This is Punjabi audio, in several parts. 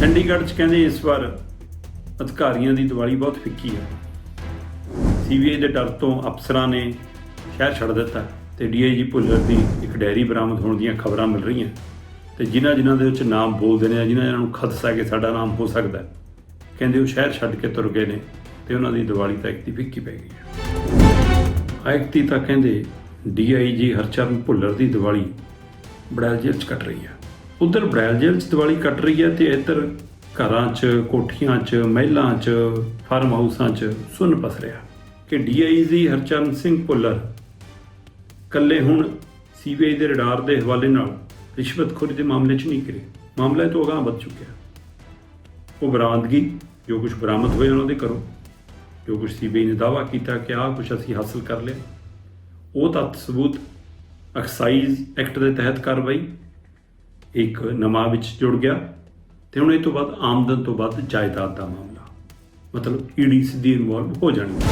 ਚੰਡੀਗੜ੍ਹ 'ਚ ਕਹਿੰਦੇ ਇਸ ਵਾਰ ਅਧਿਕਾਰੀਆਂ ਦੀ ਦੀਵਾਲੀ ਬਹੁਤ ਫਿੱਕੀ ਹੈ। ਸੀਬੀਆਈ ਦੇ ਡਰ ਤੋਂ ਅਫਸਰਾਂ ਨੇ ਸ਼ਹਿਰ ਛੱਡ ਦਿੱਤਾ ਤੇ ਡੀਆਈਜੀ ਭੁੱਲਰ ਦੀ ਇੱਕ ਡੈਰੀ ਬਰਾਮਦ ਹੋਣ ਦੀਆਂ ਖਬਰਾਂ ਮਿਲ ਰਹੀਆਂ। ਤੇ ਜਿਨ੍ਹਾਂ ਜਿਨ੍ਹਾਂ ਦੇ ਵਿੱਚ ਨਾਮ ਬੋਲਦੇ ਨੇ ਜਿਨ੍ਹਾਂ ਜਿਨ੍ਹਾਂ ਨੂੰ ਖਦਸ਼ਾ ਕਿ ਸਾਡਾ ਨਾਮ ਹੋ ਸਕਦਾ ਕਹਿੰਦੇ ਉਹ ਸ਼ਹਿਰ ਛੱਡ ਕੇ ਤੁਰ ਗਏ ਨੇ ਤੇ ਉਹਨਾਂ ਦੀ ਦੀਵਾਲੀ ਤਾਂ ਇੱਕ ਦੀ ਫਿੱਕੀ ਪੈ ਗਈ ਹੈ। ਆਇਕਤੀ ਤਾਂ ਕਹਿੰਦੇ ਡੀਆਈਜੀ ਹਰਚਰਨ ਭੁੱਲਰ ਦੀ ਦੀਵਾਲੀ ਬੜੈਲ ਜੇਲ੍ਹ 'ਚ ਕੱਟ ਰਹੀ ਹੈ। ਉਧਰ ਬੜੈਲ ਜੇਲ੍ਹ 'ਚ ਦੀਵਾਲੀ ਕੱਟ ਰਹੀ ਹੈ ਤੇ ਇੱਧਰ ਘਰਾਂ 'ਚ, ਕੋਠੀਆਂ 'ਚ, ਮਹਿਲਾਂ 'ਚ ਫਾਰਮ ਹਾਊਸਾਂ 'ਚ ਸੁੰਨ ਪਸ ਰਿਹਾ। ਕਿ ਡੀਆਈਜੀ ਹਰਚਰਨ ਸਿੰਘ ਭੁੱਲਰ ਕੱਲੇ ਹੁਣ ਸੀਬੀਆਈ ਦੇ ਰਡਾਰ ਦੇ ਹਵਾਲੇ ਨਾਲ ਰਿਸ਼ਵਤਖੋਰੀ ਦੇ ਮਾਮਲੇ 'ਚ ਨਹੀਂ ਕਰੇ ਮਾਮਲਾ ਤੋਂ ਅਗਾਂਹ ਵੱਧ ਚੁੱਕਿਆ ਉਹ ਬਰਾਮਦਗੀ, ਜੋ ਕੁਝ ਬਰਾਮਦ ਹੋਇਆ ਉਹਨਾਂ ਦੇ ਕਰੋ ਜੋ ਕੁਝ ਸੀਬੀਆਈ ਨੇ ਦਾਅਵਾ ਕੀਤਾ ਕਿ ਆਹ ਕੁਝ ਅਸੀਂ ਹਾਸਲ ਕਰ ਲਿਆ। ਉਹ ਤੱਥ ਸਬੂਤ ਐਕਸਾਈਜ਼ ਐਕਟ ਦੇ ਤਹਿਤ ਕਾਰਵਾਈ ਇੱਕ ਨਵਾਂ ਵਿੱਚ ਜੁੜ ਗਿਆ ਤੇ ਹੁਣ ਇਹ ਤੋਂ ਬਾਅਦ ਆਮਦਨ ਤੋਂ ਵੱਧ ਜਾਇਦਾਦ ਦਾ ਮਾਮਲਾ। ਮਤਲਬ ਈਡੀ ਸਿੱਧੀ ਇਨਵੋਲਵ ਹੋ ਜਾਣਗੇ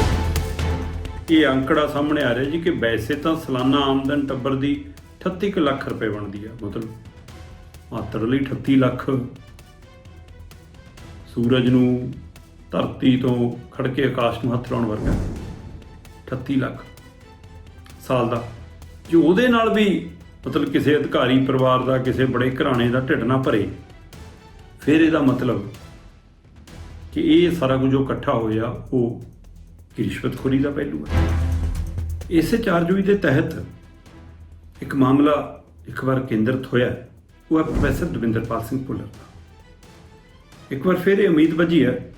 ਇਹ ਅੰਕੜਾ ਸਾਹਮਣੇ ਆ ਰਿਹਾ ਜੀ ਕਿ ਵੈਸੇ ਤਾਂ ਸਾਲਾਨਾ ਆਮਦਨ ਟੱਬਰ ਦੀ 38 ਕੁ ਲੱਖ ਰੁਪਏ ਬਣਦੀ ਆ। ਮਤਲਬ ਮਾਤਰ ਲਈ 38 ਲੱਖ। ਸੂਰਜ ਨੂੰ ਧਰਤੀ ਤੋਂ ਖੜ ਕੇ ਆਕਾਸ਼ ਨੂੰ ਹੱਥ ਲਾਉਣ ਵਰਗਾ। 38 ਲੱਖ ਸਾਲ ਦਾ। ਜੋ ਉਹਦੇ ਨਾਲ ਵੀ ਮਤਲਬ ਕਿਸੇ ਅਧਿਕਾਰੀ ਪਰਿਵਾਰ ਦਾ, ਕਿਸੇ ਬੜੇ ਘਰਾਣੇ ਦਾ ਢਿੱਡ ਨਾ ਭਰੇ। ਫਿਰ ਇਹਦਾ ਮਤਲਬ ਕਿ ਇਹ ਸਾਰਾ ਕੁਝ ਜੋ ਇਕੱਠਾ ਹੋਇਆ, ਉਹ ਰਿਸ਼ਵਤਖੋਰੀ ਦਾ ਪਹਿਲੂ ਹੈ। ਇਸੇ ਚਾਰਜੋਈ ਦੇ ਤਹਿਤ ਇੱਕ ਮਾਮਲਾ ਇੱਕ ਵਾਰ ਕੇਂਦਰਿਤ ਹੋਇਆ ਉਹ ਹੈ ਪ੍ਰੋਫੈਸਰ ਦਵਿੰਦਰਪਾਲ ਸਿੰਘ ਭੁੱਲਰ ਦਾ। ਇੱਕ ਵਾਰ ਫਿਰ ਇਹ ਉਮੀਦ ਵਜੀ ਹੈ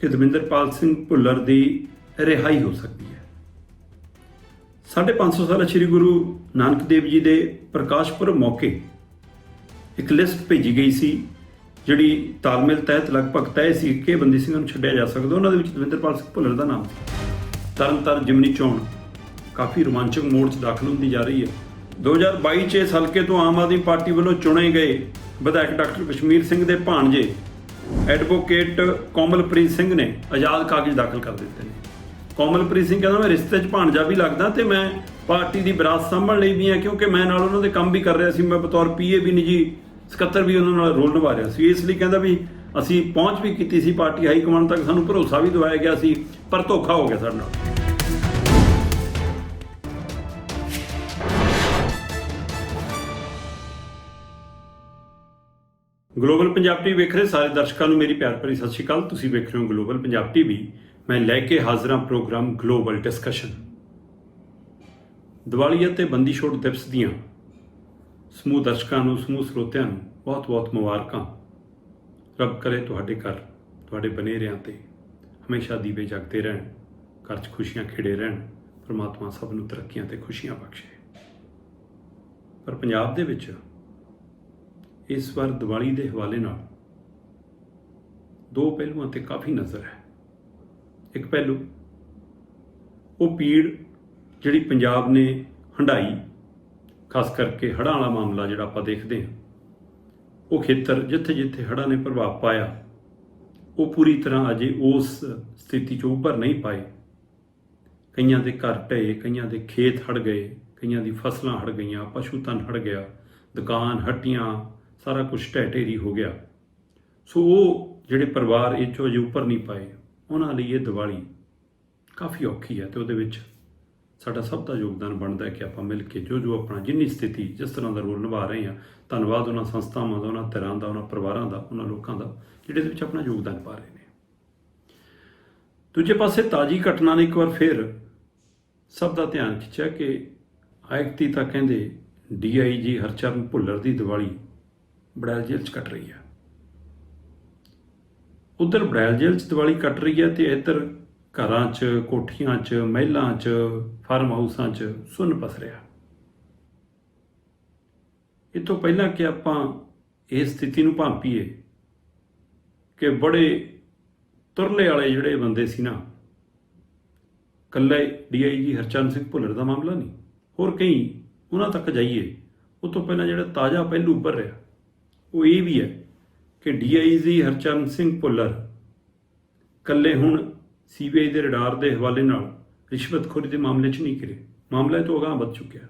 ਕਿ ਦਵਿੰਦਰਪਾਲ ਸਿੰਘ ਭੁੱਲਰ ਦੀ ਰਿਹਾਈ ਹੋ ਸਕਦੀ ਹੈ। ਸਾਢੇ 500 ਸਾਲਾ ਸ੍ਰੀ ਗੁਰੂ ਨਾਨਕ ਦੇਵ ਜੀ ਦੇ ਪ੍ਰਕਾਸ਼ ਪੁਰਬ ਮੌਕੇ ਇੱਕ ਲਿਸਟ ਭੇਜੀ ਗਈ ਸੀ, ਜਿਹੜੀ ਤਾਲਮੇਲ ਤਹਿਤ ਲਗਭਗ ਤੈਅ ਸੀ ਕਿ ਬੰਦੀ ਸਿੰਘਾਂ ਨੂੰ ਛੱਡਿਆ ਜਾ ਸਕਦਾ। ਉਹਨਾਂ ਦੇ ਵਿੱਚ ਦਵਿੰਦਰਪਾਲ ਸਿੰਘ ਭੁੱਲਰ ਦਾ ਨਾਮ ਤਰਨਤਾਰਨ ਜਿਮਨੀ ਚੋਣ ਕਾਫੀ ਰੋਮਾਂਚਕ ਮੋੜ 'ਚ ਦਾਖਲ ਹੁੰਦੀ ਜਾ ਰਹੀ ਹੈ। 2022 ਚ ਇਸ ਹਲਕੇ ਤੋਂ ਆਮ ਆਦਮੀ ਪਾਰਟੀ ਵੱਲੋਂ ਚੁਣੇ ਗਏ ਵਿਧਾਇਕ ਡਾਕਟਰ ਕਸ਼ਮੀਰ ਸਿੰਘ ਦੇ ਭਾਣਜੇ ਐਡਵੋਕੇਟ ਕੋਮਲਪ੍ਰੀਤ ਸਿੰਘ ਨੇ ਆਜ਼ਾਦ ਕਾਗਜ਼ ਦਾਖਲ ਕਰ ਦਿੱਤੇ ਨੇ। ਕੋਮਲਪ੍ਰੀਤ ਸਿੰਘ ਕਹਿੰਦਾ, ਮੈਂ ਰਿਸ਼ਤੇ 'ਚ ਭਾਣਜਾ ਵੀ ਲੱਗਦਾ ਤੇ ਮੈਂ ਪਾਰਟੀ ਦੀ ਵਿਰਾਸਤ ਸੰਭਾਲ ਲਈ ਵੀ ਆ ਕਿਉਂਕਿ ਮੈਂ ਨਾਲ ਉਹਨਾਂ ਦੇ ਕੰਮ ਵੀ ਕਰ ਰਿਹਾ ਸੀ, ਮੈਂ ਬਤੌਰ ਪੀਏ ਵੀ ਨਿੱਜੀ ਸਕੱਤਰ ਵੀ ਉਹਨਾਂ ਨਾਲ ਰੋਲ ਨਿਭਾ ਰਿਹਾ ਸੀ। ਇਸ ਲਈ ਕਹਿੰਦਾ ਵੀ ਅਸੀਂ ਪਹੁੰਚ ਵੀ ਕੀਤੀ ਸੀ ਪਾਰਟੀ ਹਾਈ ਕਮਾਂਡ ਤੱਕ, ਸਾਨੂੰ ਭਰੋਸਾ ਵੀ ਦਿਵਾਇਆ ਗਿਆ ਸੀ, ਪਰ ਧੋਖਾ ਹੋ ਗਿਆ ਸਾਡੇ ਨਾਲ। ਗਲੋਬਲ ਪੰਜਾਬ ਟੀਵੀ ਵੇਖ ਰਹੇ ਸਾਰੇ ਦਰਸ਼ਕਾਂ ਨੂੰ ਮੇਰੀ ਪਿਆਰ ਭਰੀ ਸਤਿ ਸ਼੍ਰੀ ਅਕਾਲ। ਤੁਸੀਂ ਵੇਖ ਰਹੇ ਹੋ ਗਲੋਬਲ ਪੰਜਾਬ ਟੀਵੀ ਮੈਂ ਲੈ ਕੇ ਹਾਜ਼ਰਾਂ ਪ੍ਰੋਗਰਾਮ ਗਲੋਬਲ ਡਿਸਕਸ਼ਨ ਦੀਵਾਲੀ ਅਤੇ ਬੰਦੀ ਛੋੜ ਦਿਵਸ ਦੀਆਂ ਸਮੂਹ ਦਰਸ਼ਕਾਂ ਨੂੰ, ਸਮੂਹ ਸਰੋਤਿਆਂ ਨੂੰ ਬਹੁਤ-ਬਹੁਤ ਮੁਬਾਰਕਾਂ। ਰੱਬ ਕਰੇ ਤੁਹਾਡੇ ਘਰ, ਤੁਹਾਡੇ ਬਨੇਰਿਆਂ ਤੇ ਹਮੇਸ਼ਾ ਦੀਵੇ ਜਗਦੇ ਰਹਿਣ, ਘਰ 'ਚ ਖੁਸ਼ੀਆਂ ਖਿੜੇ ਰਹਿਣ, ਪਰਮਾਤਮਾ ਸਭ ਨੂੰ ਤਰੱਕੀਆਂ ਤੇ ਖੁਸ਼ੀਆਂ ਬਖਸ਼ੇ। ਪਰ ਪੰਜਾਬ ਦੇ ਵਿੱਚ ਇਸ ਵਾਰ ਦੀਵਾਲੀ ਦੇ ਹਵਾਲੇ ਨਾਲ ਦੋ ਪਹਿਲੂਆਂ ਤੇ ਕਾਫੀ ਨਜ਼ਰ ਹੈ। ਇੱਕ ਪਹਿਲੂ। ਉਹ ਪੀੜ ਜਿਹੜੀ ਪੰਜਾਬ ਨੇ ਹੰਡਾਈ ਖਾਸ ਕਰਕੇ ਹੜ੍ਹਾਂ ਵਾਲਾ ਮਾਮਲਾ ਜਿਹੜਾ ਆਪਾਂ ਦੇਖਦੇ ਹਾਂ। ਉਹ ਖੇਤਰ ਜਿੱਥੇ-ਜਿੱਥੇ ਹੜ੍ਹਾਂ ਨੇ ਪ੍ਰਭਾਵ ਪਾਇਆ, ਉਹ ਪੂਰੀ ਤਰ੍ਹਾਂ ਅਜੇ ਉਸ ਸਥਿਤੀ ਚੋਂ ਉੱਭਰ ਨਹੀਂ ਪਾਏ। ਕਈਆਂ ਦੇ ਘਰ ਢਏ ਕਈਆਂ ਦੇ ਖੇਤ ਹੜ ਗਏ, ਕਈਆਂ ਦੀ ਫਸਲਾਂ ਹੜ ਗਈਆਂ, ਪਸ਼ੂ ਧਨ ਹੜ ਗਿਆ, ਦੁਕਾਨ, ਹੱਟੀਆਂ, ਸਾਰਾ ਕੁਝ ਢਹਿ ਢੇਰੀ ਹੋ ਗਿਆ। ਸੋ ਉਹ ਜਿਹੜੇ ਪਰਿਵਾਰ ਇਹ ਚੋਂ ਅਜੇ ਉੱਪਰ ਨਹੀਂ ਪਾਏ ਉਹਨਾਂ ਲਈ ਇਹ ਦੀਵਾਲੀ ਕਾਫੀ ਔਖੀ ਹੈ ਤੇ ਉਹਦੇ ਵਿੱਚ ਸਾਡਾ ਸਭ ਦਾ ਯੋਗਦਾਨ ਬਣਦਾ ਹੈ ਕਿ ਆਪਾਂ ਮਿਲ ਕੇ ਜੋ ਜੋ ਆਪਣਾ ਜਿੰਨੀ ਸਥਿਤੀ ਜਿਸ ਤਰ੍ਹਾਂ ਦਾ ਰੋਲ ਨਿਭਾ ਰਹੇ ਹਾਂ, ਧੰਨਵਾਦ ਉਹਨਾਂ ਸੰਸਥਾਵਾਂ ਦਾ, ਉਹਨਾਂ ਧਿਰਾਂ ਦਾ, ਉਹਨਾਂ ਪਰਿਵਾਰਾਂ ਦਾ, ਉਹਨਾਂ ਲੋਕਾਂ ਦਾ, ਜਿਹੜੇ ਇਸ ਵਿੱਚ ਆਪਣਾ ਯੋਗਦਾਨ ਪਾ ਰਹੇ ਨੇ। ਦੂਜੇ ਪਾਸੇ ਤਾਜੀ ਘਟਨਾ ਨੇ ਇੱਕ ਵਾਰ ਫਿਰ ਸਭ ਦਾ ਧਿਆਨ ਖਿੱਚਿਆ ਕਿ ਆਇਕਤੀ ਤਾਂ ਕਹਿੰਦੇ ਡੀਆਈਜੀ ਹਰਚਰਨ ਭੁੱਲਰ ਦੀ ਦੀਵਾਲੀ ਬੜੈਲ ਜੇਲ੍ਹ 'ਚ ਕੱਟ ਰਹੀ ਹੈ ਉਧਰ ਬੜੈਲ ਜੇਲ੍ਹ 'ਚ ਦੀਵਾਲੀ ਕੱਟ ਰਹੀ ਹੈ ਤੇ ਇੱਧਰ ਘਰਾਂ 'ਚ, ਕੋਠੀਆਂ 'ਚ, ਮਹਿਲਾਂ 'ਚ ਫਾਰਮ ਹਾਊਸਾਂ 'ਚ ਸੁੰਨ ਪਸ ਰਿਹਾ। ਇਹ ਤੋਂ ਪਹਿਲਾਂ ਕਿ ਆਪਾਂ ਇਸ ਸਥਿਤੀ ਨੂੰ ਭਾਂਪੀਏ ਕਿ ਬੜੇ ਤੁਰਲੇ ਵਾਲੇ ਜਿਹੜੇ ਬੰਦੇ ਸੀ ਨਾ ਕੱਲੇ ਡੀਆਈਜੀ ਹਰਚੰਦ ਸਿੰਘ ਭੁੱਲਰ ਦਾ ਮਾਮਲਾ ਨਹੀਂ, ਹੋਰ ਕਈ ਉਹਨਾਂ ਤੱਕ ਜਾਈਏ, ਉਹ ਤੋਂ ਪਹਿਲਾਂ ਜਿਹੜਾ ਤਾਜ਼ਾ ਪਹਿਲੂ ਉੱਭਰ ਰਿਹਾ, ਉਹ ਇਹ ਵੀ ਹੈ ਕਿ ਡੀਆਈਜੀ ਹਰਚਰਨ ਸਿੰਘ ਭੁੱਲਰ ਕੱਲੇ ਹੁਣ ਸੀਬੀਆਈ ਦੇ ਰਡਾਰ ਦੇ ਹਵਾਲੇ ਨਾਲ ਰਿਸ਼ਵਤਖੋਰੀ ਦੇ ਮਾਮਲੇ 'ਚ ਨਹੀਂ ਘਿਰੇ। ਮਾਮਲਾ ਇਹ ਤੋਂ ਅਗਾਂਹ ਵੱਧ ਚੁੱਕਿਆ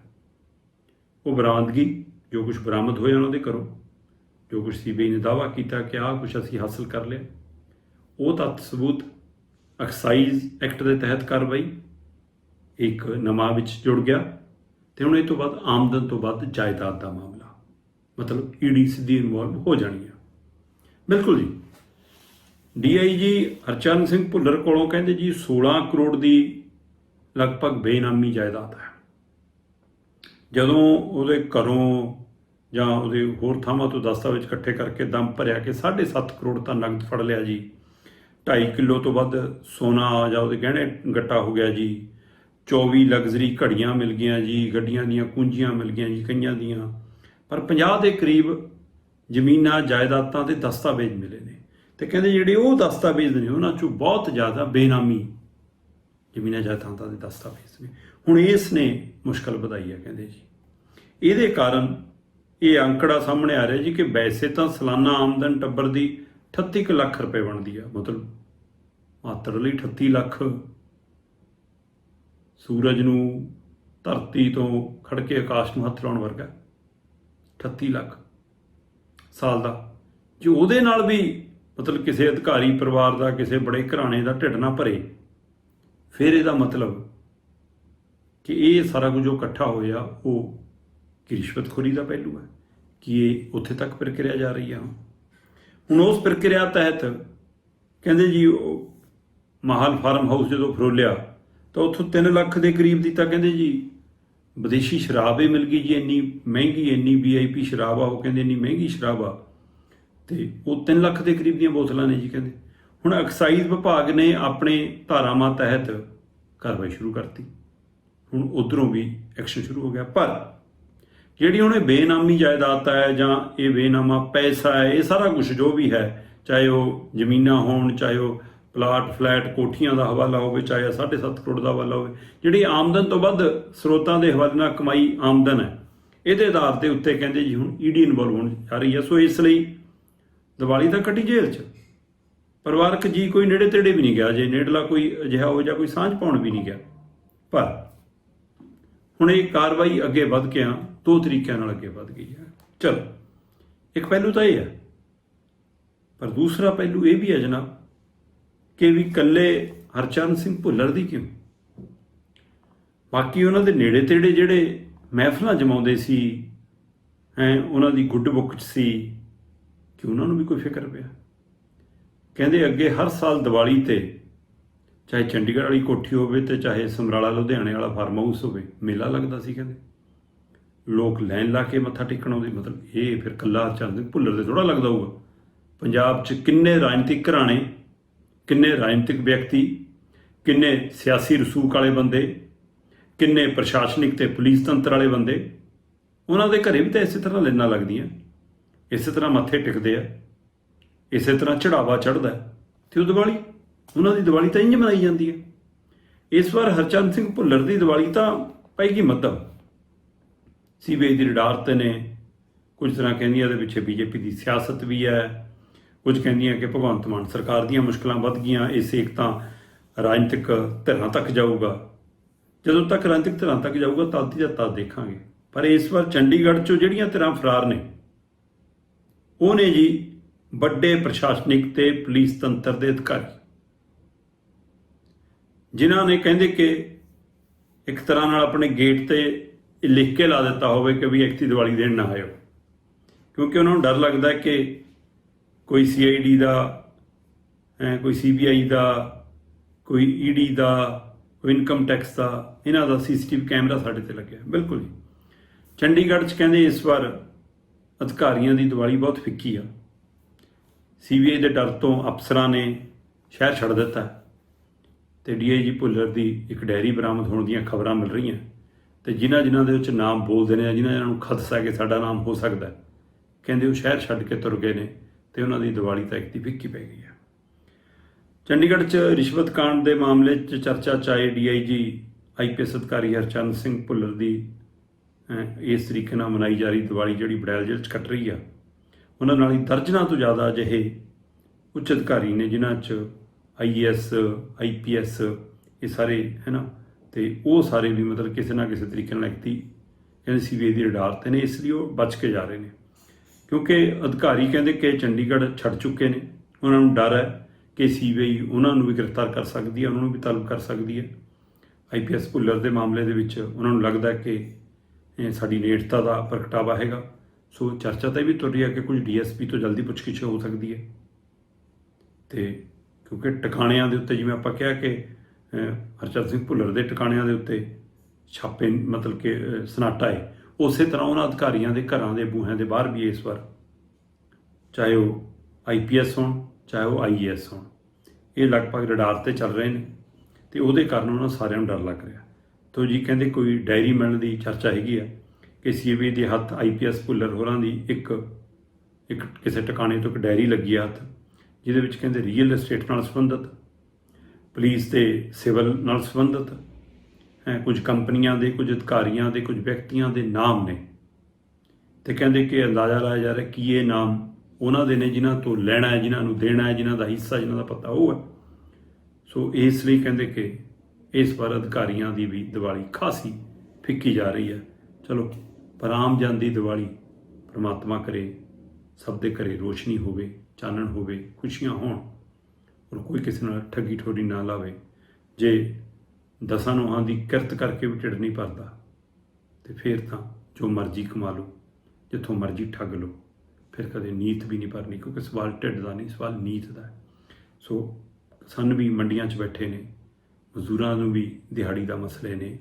ਉਹ ਬਰਾਮਦਗੀ ਜੋ ਕੁਝ ਬਰਾਮਦ ਹੋਇਆ ਉਹਨਾਂ ਦੇ ਕਰੋ ਜੋ ਕੁਝ ਸੀਬੀਆਈ ਨੇ ਦਾਅਵਾ ਕੀਤਾ ਕਿ ਆਹ ਕੁਝ ਅਸੀਂ ਹਾਸਲ ਕਰ ਲਿਆ। ਉਹ ਤੱਥ ਸਬੂਤ ਐਕਸਾਈਜ਼ ਐਕਟ ਦੇ ਤਹਿਤ ਕਾਰਵਾਈ ਇੱਕ ਨਵਾਂ ਵਿੱਚ ਜੁੜ ਗਿਆ ਤੇ ਹੁਣ ਇਹ ਤੋਂ ਬਾਅਦ ਆਮਦਨ ਤੋਂ ਬਾਅਦ ਜਾਇਦਾਦ ਦਾ ਮਾਮਲਾ। ਮਤਲਬ ਈਡੀ ਸਿੱਧੀ ਇਨਵੋਲਵ ਹੋ ਜਾਣੀ ਹੈ ਬਿਲਕੁਲ ਜੀ। ਡੀਆਈਜੀ ਹਰਚਰਨ ਸਿੰਘ ਭੁੱਲਰ ਕੋਲੋਂ ਕਹਿੰਦੇ ਜੀ 16 ਕਰੋੜ ਦੀ ਲਗਭਗ ਬੇਨਾਮੀ ਜਾਇਦਾਦ ਹੈ। ਜਦੋਂ ਉਹਦੇ ਘਰੋਂ ਜਾਂ ਉਹਦੇ ਹੋਰ ਥਾਵਾਂ ਤੋਂ ਦਸਤਾਵੇਜ਼ ਇਕੱਠੇ ਕਰਕੇ ਦਮ ਭਰਿਆ ਕਿ 7.5 ਕਰੋੜ ਤਾਂ ਨਗਦ ਫੜ ਲਿਆ ਜੀ 2.5 ਕਿਲੋ ਤੋਂ ਵੱਧ ਸੋਨਾ ਜਾਂ ਉਹਦੇ ਗਹਿਣੇ ਗੱਟਾ ਹੋ ਗਿਆ ਜੀ 24 ਲਗਜ਼ਰੀ ਘੜੀਆਂ ਮਿਲ ਗਈਆਂ ਜੀ, ਗੱਡੀਆਂ ਦੀਆਂ ਕੁੰਜੀਆਂ ਮਿਲ ਗਈਆਂ ਜੀ, ਕਈਆਂ ਦੀਆਂ। ਪਰ 50 ਦੇ ਕਰੀਬ ਜ਼ਮੀਨਾਂ, ਜਾਇਦਾਦਾਂ ਦੇ ਦਸਤਾਵੇਜ਼ ਮਿਲੇ ਨੇ। ਤੇ ਕਹਿੰਦੇ ਜਿਹੜੇ ਉਹ ਦਸਤਾਵੇਜ਼ ਨੇ, ਉਹਨਾਂ ਚੋਂ ਬਹੁਤ ਜ਼ਿਆਦਾ ਬੇਨਾਮੀ ਜ਼ਮੀਨਾਂ, ਜਾਇਦਾਦਾਂ ਦੇ ਦਸਤਾਵੇਜ਼ ਨੇ। ਹੁਣ ਇਸ ਨੇ ਮੁਸ਼ਕਲ ਵਧਾਈ ਹੈ ਕਹਿੰਦੇ ਜੀ। ਇਹਦੇ ਕਾਰਨ ਇਹ ਅੰਕੜਾ ਸਾਹਮਣੇ ਆ ਰਿਹਾ ਜੀ ਕਿ ਵੈਸੇ ਤਾਂ ਸਾਲਾਨਾ ਆਮਦਨ ਟੱਬਰ ਦੀ 38 ਕੁ ਲੱਖ ਰੁਪਏ ਬਣਦੀ ਆ, ਮਤਲਬ ਮਾਤਰ ਲਈ 38 ਲੱਖ। ਸੂਰਜ ਨੂੰ ਧਰਤੀ ਤੋਂ ਖੜ ਕੇ ਆਕਾਸ਼ ਨੂੰ ਹੱਥ ਲਾਉਣ ਵਰਗਾ 38 ਲੱਖ। ਸਾਲ ਦਾ। ਜੇ ਉਹਦੇ ਨਾਲ ਵੀ ਮਤਲਬ ਕਿਸੇ ਅਧਿਕਾਰੀ ਪਰਿਵਾਰ ਦਾ, ਕਿਸੇ ਬੜੇ ਘਰਾਣੇ ਦਾ ਢਿੱਡ ਨਾ ਭਰੇ, ਫਿਰ ਇਹਦਾ ਮਤਲਬ ਕਿ ਇਹ ਸਾਰਾ ਕੁਝ ਜੋ ਇਕੱਠਾ ਹੋਇਆ, ਉਹ ਕਿ ਰਿਸ਼ਵਤਖੋਰੀ ਦਾ ਪਹਿਲੂ ਹੈ ਕਿ ਇਹ ਉੱਥੇ ਤੱਕ ਪ੍ਰਕਿਰਿਆ ਜਾ ਰਹੀ ਹੈ ਹੁਣ ਉਸ ਪ੍ਰਕਿਰਿਆ ਤਹਿਤ ਕਹਿੰਦੇ ਜੀ, ਉਹ ਮਹਾਲ ਫਾਰਮ ਹਾਊਸ ਜਦੋਂ ਫਰੋਲਿਆ ਤਾਂ ਉੱਥੋਂ 3 ਲੱਖ ਦੇ ਕਰੀਬ ਦੀ ਤਾਂ ਕਹਿੰਦੇ ਜੀ ਵਿਦੇਸ਼ੀ ਸ਼ਰਾਬ ਹੀ ਮਿਲ ਗਈ ਜੀ, ਇੰਨੀ ਮਹਿੰਗੀ, ਇੰਨੀ ਵੀਆਈਪੀ ਸ਼ਰਾਬ ਆ, ਉਹ ਕਹਿੰਦੇ ਇੰਨੀ ਮਹਿੰਗੀ ਸ਼ਰਾਬ ਆ। ਤੇ ਉਹ 3 ਲੱਖ ਦੇ ਕਰੀਬ ਦੀਆਂ ਬੋਤਲਾਂ ਨੇ ਜੀ ਕਹਿੰਦੇ। ਹੁਣ ਐਕਸਾਈਜ਼ ਵਿਭਾਗ ਨੇ ਆਪਣੇ ਧਾਰਾਵਾਂ ਤਹਿਤ ਕਾਰਵਾਈ ਸ਼ੁਰੂ ਕਰਤੀ। ਹੁਣ ਉਧਰੋਂ ਵੀ ਐਕਸ਼ਨ ਸ਼ੁਰੂ ਹੋ ਗਿਆ। ਪਰ ਜਿਹੜੀ ਉਹਨੇ ਬੇਨਾਮੀ ਜਾਇਦਾਦ ਹੈ ਜਾਂ ਇਹ ਬੇਨਾਮਾ ਪੈਸਾ ਹੈ, ਇਹ ਸਾਰਾ ਕੁਝ ਜੋ ਵੀ ਹੈ, ਚਾਹੇ ਉਹ ਜ਼ਮੀਨਾਂ ਹੋਣ, ਚਾਹੇ ਉਹ ਪਲਾਟ, ਫਲੈਟ, ਕੋਠੀਆਂ ਦਾ ਹਵਾਲਾ ਹੋਵੇ, ਚਾਹੇ 7.5 ਕਰੋੜ ਦਾ ਹਵਾਲਾ ਹੋਵੇ, ਜਿਹੜੀ ਆਮਦਨ ਤੋਂ ਵੱਧ ਸਰੋਤਾਂ ਦੇ ਹਵਾਲੇ ਨਾਲ ਕਮਾਈ ਆਮਦਨ ਹੈ। ਇਹਦੇ ਆਧਾਰ 'ਤੇ ਉੱਤੇ ਕਹਿੰਦੇ ਜੀ ਹੁਣ ਈਡੀ ਇਨਵੋਲਵ ਹੋਣ ਜਾ ਰਹੀ ਹੈ। ਸੋ ਇਸ ਲਈ ਦੀਵਾਲੀ ਤਾਂ ਕੱਟੀ ਜੇਲ੍ਹ 'ਚ। ਪਰਿਵਾਰਕ ਜੀ ਕੋਈ ਨੇੜੇ ਤੇੜੇ ਵੀ ਨਹੀਂ ਗਿਆ, ਜੇ ਨੇੜਲਾ ਕੋਈ ਅਜਿਹਾ ਹੋ ਜਾਂ ਕੋਈ ਸਾਂਝ ਪਾਉਣ ਵੀ ਨਹੀਂ ਗਿਆ। ਪਰ ਹੁਣ ਇਹ ਕਾਰਵਾਈ ਅੱਗੇ ਵੱਧ ਕੇ ਆ ਦੋ ਤਰੀਕਿਆਂ ਨਾਲ ਅੱਗੇ ਵੱਧ ਗਈ ਹੈ। ਚਲੋ, ਇੱਕ ਪਹਿਲੂ ਤਾਂ ਇਹ ਹੈ, ਪਰ ਦੂਸਰਾ ਪਹਿਲੂ ਇਹ ਵੀ ਹੈ ਜਨਾਬ ਕਿ ਵੀ ਕੱਲੇ ਹਰਚਰਨ ਸਿੰਘ ਭੁੱਲਰ ਦੀ ਕਿਉਂ? ਬਾਕੀ ਉਹਨਾਂ ਦੇ ਨੇੜੇ ਤੇੜੇ ਜਿਹੜੇ ਮਹਿਫਲਾਂ ਜਮਾਉਂਦੇ ਸੀ, ਹੈ, ਉਹਨਾਂ ਦੀ ਗੁੱਡ ਬੁੱਕ ਚ ਸੀ ਕਿ ਉਹਨਾਂ ਨੂੰ ਵੀ ਕੋਈ ਫਿਕਰ ਪਿਆ। ਕਹਿੰਦੇ ਅੱਗੇ ਹਰ ਸਾਲ ਦੀਵਾਲੀ ਤੇ ਚਾਹੇ ਚੰਡੀਗੜ੍ਹ ਵਾਲੀ ਕੋਠੀ ਹੋਵੇ ਤੇ ਚਾਹੇ ਸਮਰਾਲਾ ਲੁਧਿਆਣੇ ਵਾਲਾ ਫਾਰਮ ਹਾਊਸ ਹੋਵੇ, ਮੇਲਾ ਲੱਗਦਾ ਸੀ ਕਹਿੰਦੇ। ਲੋਕ ਲਾਈਨ ਲਾ ਕੇ ਮੱਥਾ ਟੇਕਣ ਆਉਂਦੇ, ਮਤਲਬ ਇਹ ਫਿਰ ਕੱਲਾ ਚੰਦ ਭੁੱਲਰ ਦੇ ਥੋੜਾ ਲੱਗਦਾ ਹੋਊਗਾ। ਪੰਜਾਬ 'ਚ ਕਿੰਨੇ ਰਾਜਨੀਤਿਕ ਘਰਾਣੇ ਕਿੰਨੇ ਰਾਜਨੀਤਿਕ ਵਿਅਕਤੀ, ਕਿੰਨੇ ਸਿਆਸੀ ਰਸੂਖ ਵਾਲੇ ਬੰਦੇ, ਕਿੰਨੇ ਪ੍ਰਸ਼ਾਸਨਿਕ ਤੇ ਪੁਲਿਸ ਤੰਤਰ ਵਾਲੇ ਬੰਦੇ, ਉਹਨਾਂ ਦੇ ਘਰੇ ਵੀ ਤਾਂ ਇਸੇ ਤਰ੍ਹਾਂ ਲੈਣਾ ਲੱਗਦੀਆਂ। ਇਸੇ ਤਰ੍ਹਾਂ ਮੱਥੇ ਟਿਕਦੇ ਆ। ਇਸੇ ਤਰ੍ਹਾਂ ਚੜਾਵਾ ਚੜਦਾ ਤੇ ਉਹ ਦੀਵਾਲੀ, ਉਹਨਾਂ ਦੀ ਦੀਵਾਲੀ ਤਾਂ ਇੰਜ ਮਨਾਈ ਜਾਂਦੀ ਹੈ। ਇਸ ਵਾਰ ਹਰਚੰਦ ਸਿੰਘ ਭੁੱਲਰ ਦੀ ਦੀਵਾਲੀ ਤਾਂ ਪੈਗੀ ਮੱਧਮ। ਸੀਬੀਆਈ ਦੀ ਰਡਾਰ ਤੇ ਨੇ। ਕੁਝ ਤਰ੍ਹਾਂ ਕਹਿੰਦੀਆਂ ਇਹਦੇ ਪਿੱਛੇ ਬੀਜੇਪੀ ਦੀ ਸਿਆਸਤ ਵੀ ਹੈ। ਕੁਝ ਕਹਿੰਦੀਆਂ ਕਿ ਭਗਵੰਤ ਮਾਨ ਸਰਕਾਰ ਦੀਆਂ ਮੁਸ਼ਕਲਾਂ ਵੱਧ ਗਈਆਂ, ਇਸ ਇੱਕ ਰਾਜਨੀਤਿਕ ਧਿਰਾਂ ਤੱਕ ਜਾਊਗਾ। ਜਦੋਂ ਤੱਕ ਰਾਜਨੀਤਿਕ ਧਿਰਾਂ ਤੱਕ ਜਾਊਗਾ, ਤਦ ਦੀ ਤਦ ਦੇਖਾਂਗੇ। ਪਰ ਇਸ ਵਾਰ ਚੰਡੀਗੜ੍ਹ ਚੋਂ ਜਿਹੜੀਆਂ ਧਿਰਾਂ ਫਰਾਰ ਨੇ, ਉਹ ਨੇ ਜੀ ਵੱਡੇ ਪ੍ਰਸ਼ਾਸਨਿਕ ਤੇ ਪੁਲਿਸ ਤੰਤਰ ਦੇ ਅਧਿਕਾਰੀ। ਜਿਨ੍ਹਾਂ ਨੇ ਕਹਿੰਦੇ ਕਿ ਇੱਕ ਤਰ੍ਹਾਂ ਨਾਲ ਆਪਣੇ ਗੇਟ ਤੇ ਇਹ ਲਿਖ ਕੇ ਲਾ ਦਿੱਤਾ ਹੋਵੇ ਕਿ ਵੀ ਐਕਤੀ ਦੀਵਾਲੀ ਦੇਣ ਨਾ ਆਇਓ। ਕਿਉਂਕਿ ਉਹਨਾਂ ਨੂੰ ਡਰ ਲੱਗਦਾ ਕਿ ਕੋਈ ਸੀਆਈਡੀ ਦਾ, ਹੈ, ਕੋਈ ਸੀਬੀਆਈ ਦਾ, ਕੋਈ ਈਡੀ ਦਾ, ਕੋਈ ਇਨਕਮ ਟੈਕਸ ਦਾ, ਇਹਨਾਂ ਦਾ ਸੀਸੀਟੀਵੀ ਕੈਮਰਾ ਸਾਡੇ ਤੇ ਲੱਗਿਆ, ਬਿਲਕੁਲ ਜੀ। ਚੰਡੀਗੜ੍ਹ 'ਚ ਕਹਿੰਦੇ ਇਸ ਵਾਰ ਅਧਿਕਾਰੀਆਂ ਦੀ ਦੀਵਾਲੀ ਬਹੁਤ ਫਿੱਕੀ ਆ। ਸੀਬੀਆਈ ਦੇ ਡਰ ਤੋਂ ਅਫਸਰਾਂ ਨੇ ਸ਼ਹਿਰ ਛੱਡ ਦਿੱਤਾ। ਤੇ ਡੀਆਈਜੀ ਭੁੱਲਰ ਦੀ ਇੱਕ ਡਾਇਰੀ ਬਰਾਮਦ ਹੋਣ ਦੀਆਂ ਖਬਰਾਂ ਮਿਲ ਰਹੀਆਂ। ਤੇ ਜਿਨ੍ਹਾਂ ਜਿਨ੍ਹਾਂ ਦੇ ਵਿੱਚ ਨਾਮ ਬੋਲਦੇ ਨੇ ਜਿਨ੍ਹਾਂ ਜਿਨ੍ਹਾਂ ਨੂੰ ਖਦਸ਼ਾ ਕਿ ਸਾਡਾ ਨਾਮ ਹੋ ਸਕਦਾ ਕਹਿੰਦੇ ਉਹ ਸ਼ਹਿਰ ਛੱਡ ਕੇ ਤੁਰ ਗਏ ਨੇ। ਤੇ ਉਹਨਾਂ ਦੀ ਦੀਵਾਲੀ ਤਾਂ ਇੱਕ ਦੀ ਫਿੱਕੀ ਪੈ ਗਈ ਹੈ ਚੰਡੀਗੜ੍ਹ 'ਚ ਰਿਸ਼ਵਤ ਕਾਂਡ ਦੇ ਮਾਮਲੇ 'ਚ ਚਰਚਾ ਚਾਏ ਡੀਆਈਜੀ ਆਈਪੀਐਸ ਅਧਿਕਾਰੀ ਹਰਚੰਦ ਸਿੰਘ ਭੁੱਲਰ ਦੀ ਇਸ ਤਰੀਕੇ ਨਾਲ ਮਨਾਈ ਜਾ ਰਹੀ ਦੀਵਾਲੀ ਜਿਹੜੀ ਬੜੈਲ ਜੇਲ੍ਹ 'ਚ ਕੱਟ ਰਹੀ ਆ। ਉਹਨਾਂ ਨਾਲ ਹੀ ਦਰਜਨਾਂ ਤੋਂ ਜ਼ਿਆਦਾ ਅਜਿਹੇ ਉੱਚ ਅਧਿਕਾਰੀ ਨੇ ਜਿਨ੍ਹਾਂ 'ਚ ਆਈਐਸ ਆਈਪੀਐਸ ਇਹ ਸਾਰੇ ਹੈ ਨਾ ਤੇ ਉਹ ਸਾਰੇ ਵੀ ਮਤਲਬ ਕਿਸੇ ਨਾ ਕਿਸੇ ਤਰੀਕੇ ਨਾਲ ਐਕਟੀ ਕਹਿੰਦੇ ਸੀਬੀਆਈ ਦੀ ਰਡਾਰ ਤੇ ਨੇ, ਇਸ ਲਈ ਉਹ ਬਚ ਕੇ ਜਾ ਰਹੇ ਨੇ। ਕਿਉਂਕਿ ਅਧਿਕਾਰੀ ਕਹਿੰਦੇ ਕਿ ਚੰਡੀਗੜ੍ਹ ਛੱਡ ਚੁੱਕੇ ਨੇ। ਉਹਨਾਂ ਨੂੰ ਡਰ ਹੈ ਕਿ ਸੀਬੀਆਈ ਉਹਨਾਂ ਨੂੰ ਵੀ ਗ੍ਰਿਫਤਾਰ ਕਰ ਸਕਦੀ ਹੈ, ਉਹਨਾਂ ਨੂੰ ਵੀ ਤਲਬ ਕਰ ਸਕਦੀ ਹੈ। ਆਈਪੀਐਸ ਭੁੱਲਰ ਦੇ ਮਾਮਲੇ ਦੇ ਵਿੱਚ ਉਹਨਾਂ ਨੂੰ ਲੱਗਦਾ ਕਿ ਸਾਡੀ ਨੇੜਤਾ ਦਾ ਪ੍ਰਗਟਾਵਾ ਹੈਗਾ। ਸੋ ਚਰਚਾ ਤਾਂ ਇਹ ਵੀ ਤੁਰ ਰਹੀ ਹੈ ਕਿ ਕੁਝ ਡੀਐਸਪੀ ਤੋਂ ਜਲਦੀ ਪੁੱਛਗਿੱਛ ਹੋ ਸਕਦੀ ਹੈ। ਤੇ ਕਿਉਂਕਿ ਟਿਕਾਣਿਆਂ ਦੇ ਉੱਤੇ ਜਿਵੇਂ ਆਪਾਂ ਕਿਹਾ ਕਿ ਹਰਚਰ ਸਿੰਘ ਭੁੱਲਰ ਦੇ ਟਿਕਾਣਿਆਂ ਦੇ ਉੱਤੇ ਛਾਪੇ ਮਤਲਬ ਕਿ ਸਨਾਟਾ ਹੈ। ਉਸੇ ਤਰ੍ਹਾਂ ਉਹਨਾਂ ਅਧਿਕਾਰੀਆਂ ਦੇ ਘਰਾਂ ਦੇ ਬੂਹਿਆਂ ਦੇ ਬਾਹਰ ਵੀ ਇਸ ਵਾਰ, ਚਾਹੇ ਉਹ ਆਈਪੀਐਸ ਹੋਣ, ਚਾਹੇ ਉਹ ਆਈਏਐਸ ਹੋਣ। ਇਹ ਲਗਭਗ ਰਡਾਰ ਤੇ ਚੱਲ ਰਹੇ ਨੇ ਤੇ ਉਹਦੇ ਕਾਰਨ ਉਹਨਾਂ ਸਾਰਿਆਂ ਨੂੰ ਡਰ ਲੱਗ ਰਿਹਾ। ਤੋ ਜੀ ਕਹਿੰਦੇ ਕੋਈ ਡਾਇਰੀ ਮਿਲਣ ਦੀ ਚਰਚਾ ਹੈਗੀ ਆ ਕਿ ਸੀਬੀ ਦੇ ਹੱਥ ਆਈਪੀਐਸ ਭੁੱਲਰ ਹੋਰਾਂ ਦੀ ਇੱਕ ਇੱਕ ਕਿਸੇ ਟਿਕਾਣੇ ਤੋਂ ਇੱਕ ਡਾਇਰੀ ਲੱਗੀ ਆ ਹੱਥ, ਜਿਹਦੇ ਵਿੱਚ ਕਹਿੰਦੇ ਰੀਅਲ ਏਸਟੇਟ ਨਾਲ ਸੰਬੰਧਿਤ, ਪੁਲਿਸ ਤੇ ਸਿਵਲ ਨਾਲ ਸੰਬੰਧਿਤ ਕੁਝ ਕੰਪਨੀਆਂ ਦੇ, ਕੁਝ ਅਧਿਕਾਰੀਆਂ ਦੇ, ਕੁਝ ਵਿਅਕਤੀਆਂ ਦੇ ਨਾਮ ਨੇ। ਤੇ ਕਹਿੰਦੇ ਕਿ ਅੰਦਾਜ਼ਾ ਲਾਇਆ ਜਾ ਰਿਹਾ ਕਿ ਇਹ ਨਾਮ ਉਹਨਾਂ ਦੇ ਨੇ ਜਿਨ੍ਹਾਂ ਤੋਂ ਲੈਣਾ ਹੈ, ਜਿਨ੍ਹਾਂ ਨੂੰ ਦੇਣਾ ਹੈ, ਜਿਨ੍ਹਾਂ ਦਾ ਹਿੱਸਾ, ਜਿਨ੍ਹਾਂ ਦਾ ਪਤਾ ਉਹ ਹੈ। ਸੋ ਇਸ ਲਈ ਕਹਿੰਦੇ ਕਿ ਇਸ ਵਾਰ ਅਧਿਕਾਰੀਆਂ ਦੀ ਵੀ ਦੀਵਾਲੀ ਖਾਸੀ ਫਿੱਕੀ ਜਾ ਰਹੀ ਹੈ। ਚਲੋ, ਪਰ ਆਮ ਜਨ ਦੀ ਦੀਵਾਲੀ ਪ੍ਰਮਾਤਮਾ ਕਰੇ, ਸਭ ਦੇ ਘਰੇ ਰੋਸ਼ਨੀ ਹੋਵੇ, ਚਾਨਣ ਹੋਵੇ, ਖੁਸ਼ੀਆਂ ਹੋਣ ਔਰ ਕੋਈ ਕਿਸੇ ਨਾਲ ਠੱਗੀ ਠੋਰੀ ਨਾ ਲਾਵੇ। ਜੇ ਦਸਾਂ ਨੂੰਹਾਂ ਦੀ ਕਿਰਤ ਕਰਕੇ ਵੀ ਢਿੱਡ ਨਹੀਂ ਭਰਦਾ। ਤੇ ਫਿਰ ਤਾਂ ਜੋ ਮਰਜ਼ੀ ਕਮਾ ਲਓ, ਜਿੱਥੋਂ ਮਰਜ਼ੀ ਠੱਗ ਲਓ, ਫਿਰ ਕਦੇ ਨੀਤ ਵੀ ਨਹੀਂ ਭਰਨੀ, ਕਿਉਂਕਿ ਸਵਾਲ ਢਿੱਡ ਦਾ ਨਹੀਂ, ਸਵਾਲ ਨੀਤ ਦਾ ਸੋ ਕਿਸਾਨ ਵੀ ਮੰਡੀਆਂ 'ਚ ਬੈਠੇ ਨੇ, ਮਜ਼ਦੂਰਾਂ ਨੂੰ ਵੀ ਦਿਹਾੜੀ ਦਾ ਮਸਲੇ ਨੇ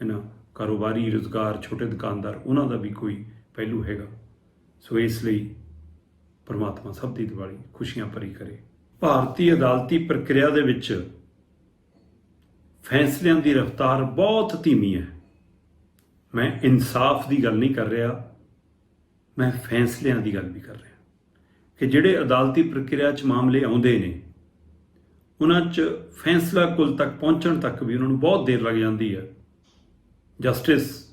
ਹੈ ਨਾ ਕਾਰੋਬਾਰੀ ਰੁਜ਼ਗਾਰ, ਛੋਟੇ ਦੁਕਾਨਦਾਰ, ਉਹਨਾਂ ਦਾ ਵੀ ਕੋਈ ਪਹਿਲੂ ਹੈਗਾ। ਸੋ ਇਸ ਲਈ ਪਰਮਾਤਮਾ ਸਭ ਦੀ ਦਿਵਾਲੀ ਖੁਸ਼ੀਆਂ ਭਰੀ ਕਰੇ। ਭਾਰਤੀ ਅਦਾਲਤੀ ਪ੍ਰਕਿਰਿਆ ਦੇ ਵਿੱਚ ਫੈਸਲਿਆਂ ਦੀ ਰਫ਼ਤਾਰ ਬਹੁਤ ਧੀਮੀ ਹੈ। ਮੈਂ ਇਨਸਾਫ ਦੀ ਗੱਲ ਨਹੀਂ ਕਰ ਰਿਹਾ, ਮੈਂ ਫੈਸਲਿਆਂ ਦੀ ਗੱਲ ਵੀ ਕਰ ਰਿਹਾ। ਕਿ ਜਿਹੜੇ ਅਦਾਲਤੀ ਪ੍ਰਕਿਰਿਆ 'ਚ ਮਾਮਲੇ ਆਉਂਦੇ ਨੇ, ਉਹਨਾਂ 'ਚ ਫੈਸਲਾ ਕੁਲ ਤੱਕ ਪਹੁੰਚਣ ਤੱਕ ਵੀ ਉਹਨਾਂ ਨੂੰ ਬਹੁਤ ਦੇਰ ਲੱਗ ਜਾਂਦੀ ਹੈ। ਜਸਟਿਸ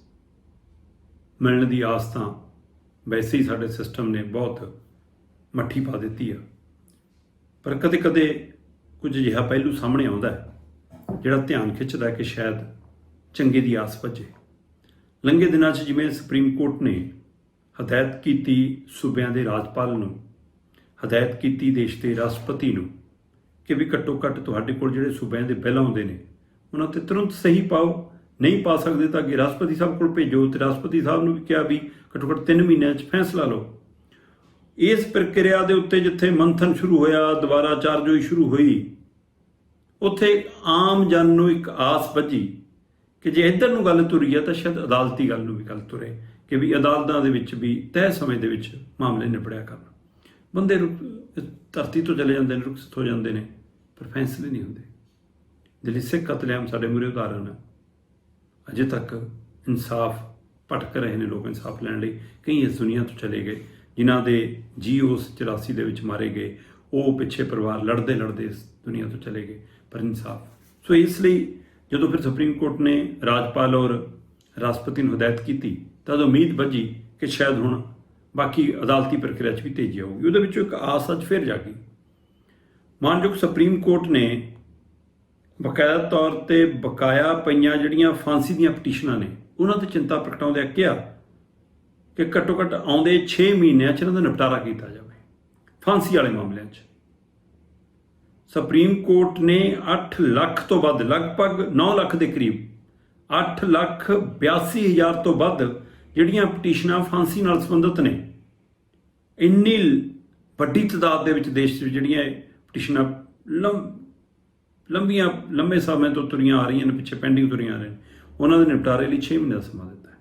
ਮਿਲਣ ਦੀ ਆਸ ਤਾਂ ਵੈਸੇ ਹੀ ਸਾਡੇ ਸਿਸਟਮ ਨੇ ਬਹੁਤ ਮੱਠੀ ਪਾ ਦਿੱਤੀ ਆ। ਪਰ ਕਦੇ-ਕਦੇ ਕੁਝ ਅਜਿਹਾ ਪਹਿਲੂ ਸਾਹਮਣੇ ਆਉਂਦਾ ਹੈ। ਜਿਹੜਾ ਧਿਆਨ ਖਿੱਚਦਾ ਕਿ ਸ਼ਾਇਦ ਚੰਗੇ ਦੀ ਆਸ ਭੱਜੇ। ਲੰਘੇ ਦਿਨਾਂ 'ਚ ਜਿਵੇਂ ਸੁਪਰੀਮ ਕੋਰਟ ਨੇ ਹਦਾਇਤ ਕੀਤੀ ਸੂਬਿਆਂ ਦੇ ਰਾਜਪਾਲ ਨੂੰ, ਹਦਾਇਤ ਕੀਤੀ ਦੇਸ਼ ਦੇ ਰਾਸ਼ਟਰਪਤੀ ਨੂੰ ਕਿ ਵੀ ਘੱਟੋ ਘੱਟ ਤੁਹਾਡੇ ਕੋਲ ਜਿਹੜੇ ਸੂਬਿਆਂ ਦੇ ਬਿੱਲ ਆਉਂਦੇ ਨੇ, ਉਹਨਾਂ ਤੇ ਤੁਰੰਤ ਸਹੀ ਪਾਓ। ਨਹੀਂ ਪਾ ਸਕਦੇ ਤਾਂ ਕਿ ਰਾਸ਼ਟਰਪਤੀ ਸਾਹਿਬ ਕੋਲ ਭੇਜੋ ਤੇ ਰਾਸ਼ਟਰਪਤੀ ਸਾਹਿਬ ਨੂੰ ਵੀ ਕਿਹਾ ਵੀ ਘੱਟੋ ਘੱਟ 3 ਮਹੀਨਿਆਂ 'ਚ ਫੈਸਲਾ ਲਓ। ਇਸ ਪ੍ਰਕਿਰਿਆ ਦੇ ਉੱਤੇ ਜਿੱਥੇ ਮੰਥਨ ਸ਼ੁਰੂ ਹੋਇਆ, ਦੁਬਾਰਾ ਚਾਰਜੋਈ ਸ਼ੁਰੂ ਹੋਈ ਉੱਥੇ ਆਮ ਜਨ ਨੂੰ ਇੱਕ ਆਸ ਵੱਜੀ ਕਿ ਜੇ ਇੱਧਰ ਨੂੰ ਗੱਲ ਤੁਰੀ ਆ ਤਾਂ ਸ਼ਾਇਦ ਅਦਾਲਤੀ ਗੱਲ ਨੂੰ ਵੀ ਗੱਲ ਤੁਰੇ ਕਿ ਵੀ ਅਦਾਲਤਾਂ ਦੇ ਵਿੱਚ ਵੀ ਤੈਅ ਸਮੇਂ ਦੇ ਵਿੱਚ ਮਾਮਲੇ ਨਿਬੜਿਆ ਕਰਨ। ਬੰਦੇ ਰੁਕ ਧਰਤੀ ਤੋਂ ਚਲੇ ਜਾਂਦੇ ਨੇ ਰੁਖਸਤ ਹੋ ਜਾਂਦੇ ਨੇ, ਪਰ ਫੈਸਲੇ ਨਹੀਂ ਹੁੰਦੇ। ਦਿੱਲੀ ਸਿੱਖ ਕਤਲੇਆਮ ਸਾਡੇ ਮੂਰੇ ਉਦਾਹਰਨ ਹੈ ਅਜੇ ਤੱਕ ਇਨਸਾਫ ਭਟਕ ਰਹੇ ਨੇ ਲੋਕ ਇਨਸਾਫ ਲੈਣ ਲਈ। ਕਈ ਇਸ ਦੁਨੀਆ ਤੋਂ ਚਲੇ ਗਏ, ਜਿਨ੍ਹਾਂ ਦੇ ਜੀ ਉਸ 84 ਦੇ ਵਿੱਚ ਮਾਰੇ ਗਏ, ਉਹ ਪਿੱਛੇ ਪਰਿਵਾਰ ਲੜਦੇ ਲੜਦੇ ਇਸ ਦੁਨੀਆ ਤੋਂ ਚਲੇ ਗਏ। ਪਰ ਇਨਸਾਫ ਸੋ ਇਸ ਲਈ ਜਦੋਂ ਫਿਰ ਸੁਪਰੀਮ ਕੋਰਟ ਨੇ ਰਾਜਪਾਲ ਔਰ ਰਾਸ਼ਟਰਪਤੀ ਨੂੰ ਹਦਾਇਤ ਕੀਤੀ, ਤਾਂ ਉਮੀਦ ਵੱਜੀ ਕਿ ਸ਼ਾਇਦ ਹੁਣ ਬਾਕੀ ਅਦਾਲਤੀ ਪ੍ਰਕਿਰਿਆ 'ਚ ਵੀ ਤੇਜ਼ੀ ਆਊਗੀ, ਉਹਦੇ ਵਿੱਚੋਂ ਇੱਕ ਆਸ ਅੱਜ ਫਿਰ ਜਾਗੀ। ਮਾਨਯੋਗ ਸੁਪਰੀਮ ਕੋਰਟ ਨੇ ਬਕਾਇਆ ਤੌਰ ਤੇ ਬਕਾਇਆ ਪਈਆਂ ਜਿਹੜੀਆਂ ਫਾਂਸੀ ਦੀਆਂ ਪਟੀਸ਼ਨਾਂ ਨੇ, ਉਹਨਾਂ ਤੇ ਚਿੰਤਾ ਪ੍ਰਗਟਾਉਂਦਿਆਂ ਕਿਹਾ ਕਿ ਘੱਟੋ ਘੱਟ ਆਉਂਦੇ 6 ਮਹੀਨਿਆਂ 'ਚ ਇਹਨਾਂ ਦਾ ਨਿਪਟਾਰਾ ਕੀਤਾ ਜਾਵੇ, ਫਾਂਸੀ ਵਾਲੇ ਮਾਮਲਿਆਂ 'ਚ। ਸੁਪਰੀਮ ਕੋਰਟ ਨੇ 8 ਲੱਖ ਤੋਂ ਵੱਧ, ਲਗਭਗ 9 ਲੱਖ ਦੇ ਕਰੀਬ 8 ਲੱਖ 82 ਹਜ਼ਾਰ ਤੋਂ ਵੱਧ ਜਿਹੜੀਆਂ ਪਟੀਸ਼ਨਾਂ ਫਾਂਸੀ ਨਾਲ ਸੰਬੰਧਿਤ ਨੇ। ਇੰਨੀ ਵੱਡੀ ਤਾਦਾਦ ਦੇ ਵਿੱਚ ਦੇਸ਼ 'ਚ ਜਿਹੜੀਆਂ ਇਹ ਪਟੀਸ਼ਨਾਂ ਲੰਮ ਲੰਬੀਆਂ, ਲੰਬੇ ਸਮੇਂ ਤੋਂ ਤੁਰੀਆਂ ਆ ਰਹੀਆਂ ਨੇ, ਪਿੱਛੇ ਪੈਂਡਿੰਗ ਤੁਰੀਆਂ ਆ ਰਹੀਆਂ ਨੇ, ਉਹਨਾਂ ਦੇ ਨਿਪਟਾਰੇ ਲਈ 6 ਮਹੀਨੇ ਦਾ ਸਮਾਂ ਦਿੱਤਾ। ਹੈ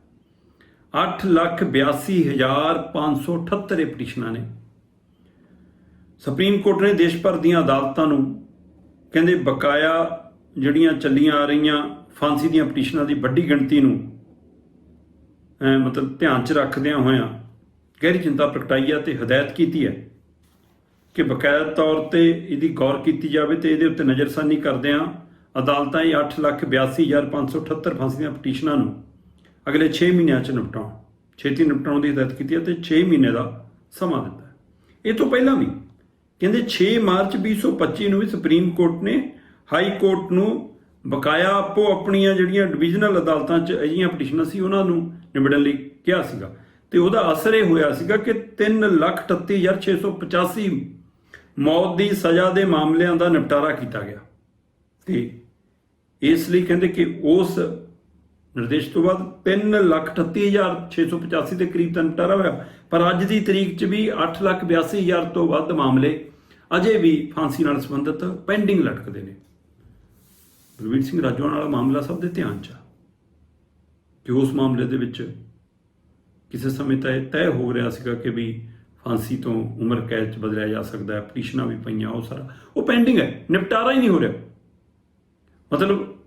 8 ਲੱਖ 82 ਹਜ਼ਾਰ 578 ਇਹ ਪਟੀਸ਼ਨਾਂ ਨੇ। ਸੁਪਰੀਮ ਕੋਰਟ ਨੇ ਦੇਸ਼ ਭਰ ਦੀਆਂ ਅਦਾਲਤਾਂ ਨੂੰ ਕਹਿੰਦੇ ਬਕਾਇਆ ਜਿਹੜੀਆਂ ਚੱਲੀਆਂ ਆ ਰਹੀਆਂ ਫਾਂਸੀ ਦੀਆਂ ਪਟੀਸ਼ਨਾਂ ਦੀ ਵੱਡੀ ਗਿਣਤੀ ਨੂੰ ਮਤਲਬ ਧਿਆਨ 'ਚ ਰੱਖਦਿਆਂ ਹੋਇਆਂ ਗਹਿਰੀ ਚਿੰਤਾ ਪ੍ਰਗਟਾਈ ਹੈ ਤੇ ਹਦਾਇਤ ਕੀਤੀ ਹੈ ਕਿ ਬਕਾਇਦਾ ਤੌਰ ਤੇ ਇਹਦੀ ਗੌਰ ਕੀਤੀ ਜਾਵੇ ਤੇ ਇਹਦੇ ਉੱਤੇ ਨਜ਼ਰਸਾਨੀ ਕਰਦਿਆਂ ਅਦਾਲਤਾਂ ਇਹ 8,82,578 ਫਾਂਸੀ ਦੀਆਂ ਪਟੀਸ਼ਨਾਂ ਨੂੰ ਅਗਲੇ 6 ਮਹੀਨਿਆਂ 'ਚ ਨਿਪਟਾਉਣ ਛੇਤੀ ਨਿਪਟਾਉਣ ਦੀ ਹਦਾਇਤ ਕੀਤੀ ਹੈ ਤੇ 6 ਮਹੀਨੇ ਦਾ ਸਮਾਂ ਦਿੱਤਾ ਇਹ ਤੋਂ ਪਹਿਲਾਂ ਵੀ ਕਹਿੰਦੇ 6 ਮਾਰਚ 2025 ਨੂੰ ਵੀ ਸੁਪਰੀਮ ਕੋਰਟ ਨੇ ਹਾਈ ਕੋਰਟ ਨੂੰ ਬਕਾਇਆ ਆਪੋ ਆਪਣੀਆਂ ਜਿਹੜੀਆਂ ਡਿਵੀਜ਼ਨਲ ਅਦਾਲਤਾਂ 'ਚ ਅਜਿਹੀਆਂ ਪਟੀਸ਼ਨਾਂ ਸੀ, ਉਹਨਾਂ ਨੂੰ ਨਿਬੜਨ ਲਈ ਕਿਹਾ ਸੀਗਾ। ਤੇ ਉਹਦਾ ਅਸਰ ਇਹ ਹੋਇਆ ਸੀਗਾ ਕਿ 338685 ਮੌਤ ਦੀ ਸਜ਼ਾ ਦੇ ਮਾਮਲਿਆਂ ਦਾ ਨਿਪਟਾਰਾ ਕੀਤਾ ਗਿਆ। ਤੇ ਇਸ ਲਈ ਕਹਿੰਦੇ ਕਿ ਉਸ ਨਿਰਦੇਸ਼ ਤੋਂ ਬਾਅਦ 338685 ਦੇ ਕਰੀਬ ਤਾਂ ਨਿਪਟਾਰਾ ਹੋਇਆ। ਪਰ ਅੱਜ ਦੀ ਤਰੀਕ 'ਚ ਵੀ 882000 ਤੋਂ ਵੱਧ ਮਾਮਲੇ ਅਜੇ ਵੀ ਫਾਂਸੀ ਨਾਲ ਸੰਬੰਧਿਤ ਪੈਂਡਿੰਗ ਲਟਕਦੇ ਨੇ। ਬਲਵੀਰ ਸਿੰਘ ਰਾਜੋਆਣ ਵਾਲਾ ਮਾਮਲਾ ਸਭ ਦੇ ਧਿਆਨ 'ਚ ਆ। ਕਿ ਉਸ ਮਾਮਲੇ ਦੇ ਵਿੱਚ ਕਿਸੇ ਸਮੇਂ ਤਾਂ ਇਹ ਤੈਅ ਹੋ ਰਿਹਾ ਸੀਗਾ ਕਿ ਵੀ ਫਾਂਸੀ ਤੋਂ ਉਮਰ ਕੈਦ 'ਚ ਬਦਲਿਆ ਜਾ ਸਕਦਾ ਹੈ ਪਟੀਸ਼ਨਾਂ ਵੀ ਪਈਆਂ, ਉਹ ਸਾਰਾ। ਉਹ ਪੈਂਡਿੰਗ ਹੈ, ਨਿਪਟਾਰਾ ਹੀ ਨਹੀਂ ਹੋ ਰਿਹਾ। ਮਤਲਬ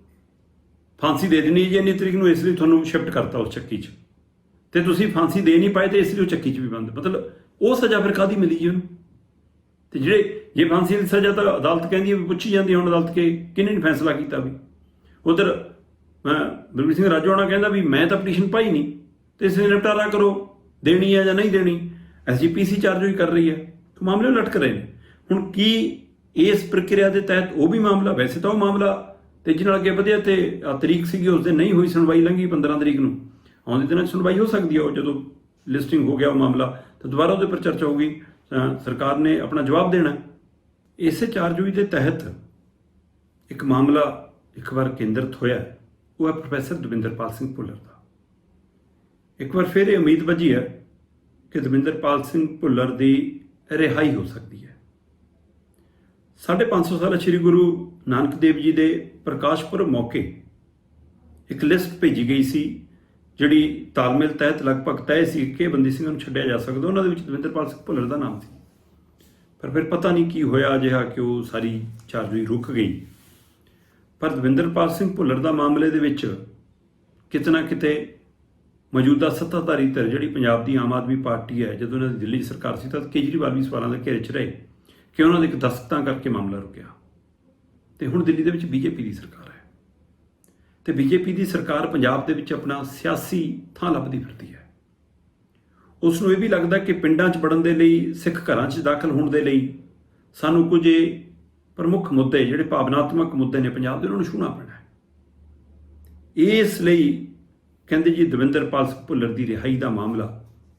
ਫਾਂਸੀ ਦੇ ਦੇਣੀ ਜੀ ਇੰਨੀ ਤਰੀਕ ਨੂੰ, ਇਸ ਲਈ ਤੁਹਾਨੂੰ ਸ਼ਿਫਟ ਕਰਤਾ ਉਸ ਚੱਕੀ 'ਚ। ਤੇ ਤੁਸੀਂ ਫਾਂਸੀ ਦੇ ਨਹੀਂ ਪਾਏ ਤੇ ਇਸ ਲਈ ਉਹ ਚੱਕੀ 'ਚ ਵੀ ਬੰਦ। ਮਤਲਬ ਉਹ ਸਜ਼ਾ ਫਿਰ ਕਾਦੀ ਮਿਲੀ ਜੀ ਉਹਨੂੰ? ਤੇ ਜਿਹੜੇ ਜੇ ਫਾਂਸੀ ਦੀ ਸਜ਼ਾ ਤਾਂ ਅਦਾਲਤ ਕਹਿੰਦੀ ਹੈ ਵੀ ਪੁੱਛੀ ਜਾਂਦੀ ਹੁਣ ਅਦਾਲਤ ਕੇ ਕਿਹਨੇ ਨੇ ਫੈਸਲਾ ਕੀਤਾ ਵੀ? ਉਧਰ ਬਲਬੀਰ ਸਿੰਘ ਰਾਜੋਆਣਾ ਕਹਿੰਦਾ ਵੀ ਮੈਂ ਤਾਂ ਪਟੀਸ਼ਨ ਪਾਈ ਨਹੀਂ, ਤੇ ਇਸ ਲਈ ਨਿਪਟਾਰਾ ਕਰੋ, ਦੇਣੀ ਹੈ ਜਾਂ ਨਹੀਂ ਦੇਣੀ? ਐਸਜੀਪੀਸੀ ਚਾਰਜ ਹੋਈ ਕਰ ਰਹੀ ਹੈ, ਤਾਂ ਮਾਮਲੇ ਲਟਕ ਰਹੇ ਨੇ। ਹੁਣ ਕੀ ਇਸ ਪ੍ਰਕਿਰਿਆ ਦੇ ਤਹਿਤ ਉਹ ਵੀ ਮਾਮਲਾ? ਵੈਸੇ ਤਾਂ ਉਹ ਮਾਮਲਾ ਤੇਜ਼ੀ ਨਾਲ ਅੱਗੇ ਵਧਿਆ ਤੇ ਤਰੀਕ ਸੀਗੀ, ਉਸ ਦਿਨ ਨਹੀਂ ਹੋਈ ਸੁਣਵਾਈ ਲੰਘੀ 15 ਤਰੀਕ ਨੂੰ। ਆਉਂਦੇ ਦਿਨਾਂ 'ਚ ਸੁਣਵਾਈ ਹੋ ਸਕਦੀ ਹੈ ਉਹ ਜਦੋਂ ਲਿਸਟਿੰਗ ਹੋ ਗਿਆ ਉਹ ਮਾਮਲਾ, ਤਾਂ ਦੁਬਾਰਾ ਉਹਦੇ ਪਰ ਚਰਚਾ ਹੋਊਗੀ। ਸਰਕਾਰ ਨੇ ਆਪਣਾ ਜਵਾਬ ਦੇਣਾ। ਹੈ। ਇਸੇ ਚਾਰਜੋਈ ਦੇ ਤਹਿਤ ਇੱਕ ਮਾਮਲਾ ਇੱਕ ਵਾਰ ਕੇਂਦਰਿਤ ਹੋਇਆ। ਉਹ ਹੈ ਪ੍ਰੋਫੈਸਰ ਦਵਿੰਦਰਪਾਲ ਸਿੰਘ ਭੁੱਲਰ ਦਾ। ਇੱਕ ਵਾਰ ਫਿਰ ਇਹ ਉਮੀਦ ਵਜੀ ਹੈ ਕਿ ਦਵਿੰਦਰਪਾਲ ਸਿੰਘ ਭੁੱਲਰ ਦੀ ਰਿਹਾਈ ਹੋ ਸਕਦੀ ਹੈ। ਸਾਢੇ ਪੰਜ ਸੌ ਸਾਲਾ ਸ੍ਰੀ ਗੁਰੂ ਨਾਨਕ ਦੇਵ ਜੀ ਦੇ ਪ੍ਰਕਾਸ਼ ਪੁਰਬ ਮੌਕੇ ਇੱਕ ਲਿਸਟ ਭੇਜੀ ਗਈ ਸੀ ਜਿਹੜੀ ਤਾਲਮੇਲ ਤਹਿਤ ਲਗਭਗ ਤੈਅ ਸੀ ਕਿ ਬੰਦੀ ਸਿੰਘਾਂ ਨੂੰ ਛੱਡਿਆ ਜਾ ਸਕਦਾ, ਉਹਨਾਂ ਦੇ ਵਿੱਚ ਦਵਿੰਦਰਪਾਲ ਸਿੰਘ ਭੁੱਲਰ ਦਾ ਨਾਮ ਸੀ। ਪਰ ਫਿਰ ਪਤਾ ਨਹੀਂ ਕੀ ਹੋਇਆ, ਅਜਿਹਾ ਕਿ ਉਹ ਸਾਰੀ ਚਾਰਜੋਈ ਰੁਕ ਗਈ। ਪਰ ਦਵਿੰਦਰਪਾਲ ਸਿੰਘ ਭੁੱਲਰ ਦਾ ਮਾਮਲੇ ਦੇ ਵਿੱਚ ਕਿਤਨਾ ਕਿਤੇ ਮੌਜੂਦਾ ਸੱਤਾਧਾਰੀ ਧਿਰ ਜਿਹੜੀ ਪੰਜਾਬ ਦੀ ਆਮ ਆਦਮੀ ਪਾਰਟੀ ਹੈ, ਜਦੋਂ ਉਹਨਾਂ ਦੀ ਦਿੱਲੀ ਸਰਕਾਰ ਸੀ, ਤਾਂ ਕੇਜਰੀਵਾਲ ਵੀ ਸਵਾਲਾਂ ਦੇ ਘੇਰੇ 'ਚ ਰਹੇ ਕਿ ਉਹਨਾਂ ਦੇ ਇੱਕ ਦਸਤਾਂ ਕਰਕੇ ਮਾਮਲਾ ਰੁਕਿਆ। ਤੇ ਹੁਣ ਦਿੱਲੀ ਦੇ ਵਿੱਚ ਬੀਜੇਪੀ ਦੀ ਸਰਕਾਰ ਹੈ। ਤੇ ਬੀਜੇਪੀ ਦੀ ਸਰਕਾਰ ਪੰਜਾਬ ਦੇ ਵਿੱਚ ਆਪਣਾ ਸਿਆਸੀ ਥਾਂ ਲੱਭਦੀ ਫਿਰਦੀ ਹੈ। ਉਸ ਨੂੰ ਇਹ ਵੀ ਲੱਗਦਾ ਕਿ ਪਿੰਡਾਂ 'ਚ ਵੜਨ ਦੇ ਲਈ, ਸਿੱਖ ਘਰਾਂ 'ਚ ਦਾਖਲ ਹੋਣ ਦੇ ਲਈ ਸਾਨੂੰ ਕੁਝ ਇਹ ਪ੍ਰਮੁੱਖ ਮੁੱਦੇ, ਜਿਹੜੇ ਭਾਵਨਾਤਮਕ ਮੁੱਦੇ ਨੇ ਪੰਜਾਬ ਦੇ, ਉਹਨਾਂ ਨੂੰ ਛੂਹਣਾ ਪੈਣਾ ਇਸ ਲਈ ਕਹਿੰਦੇ ਜੀ ਦਵਿੰਦਰਪਾਲ ਭੁੱਲਰ ਦੀ ਰਿਹਾਈ ਦਾ ਮਾਮਲਾ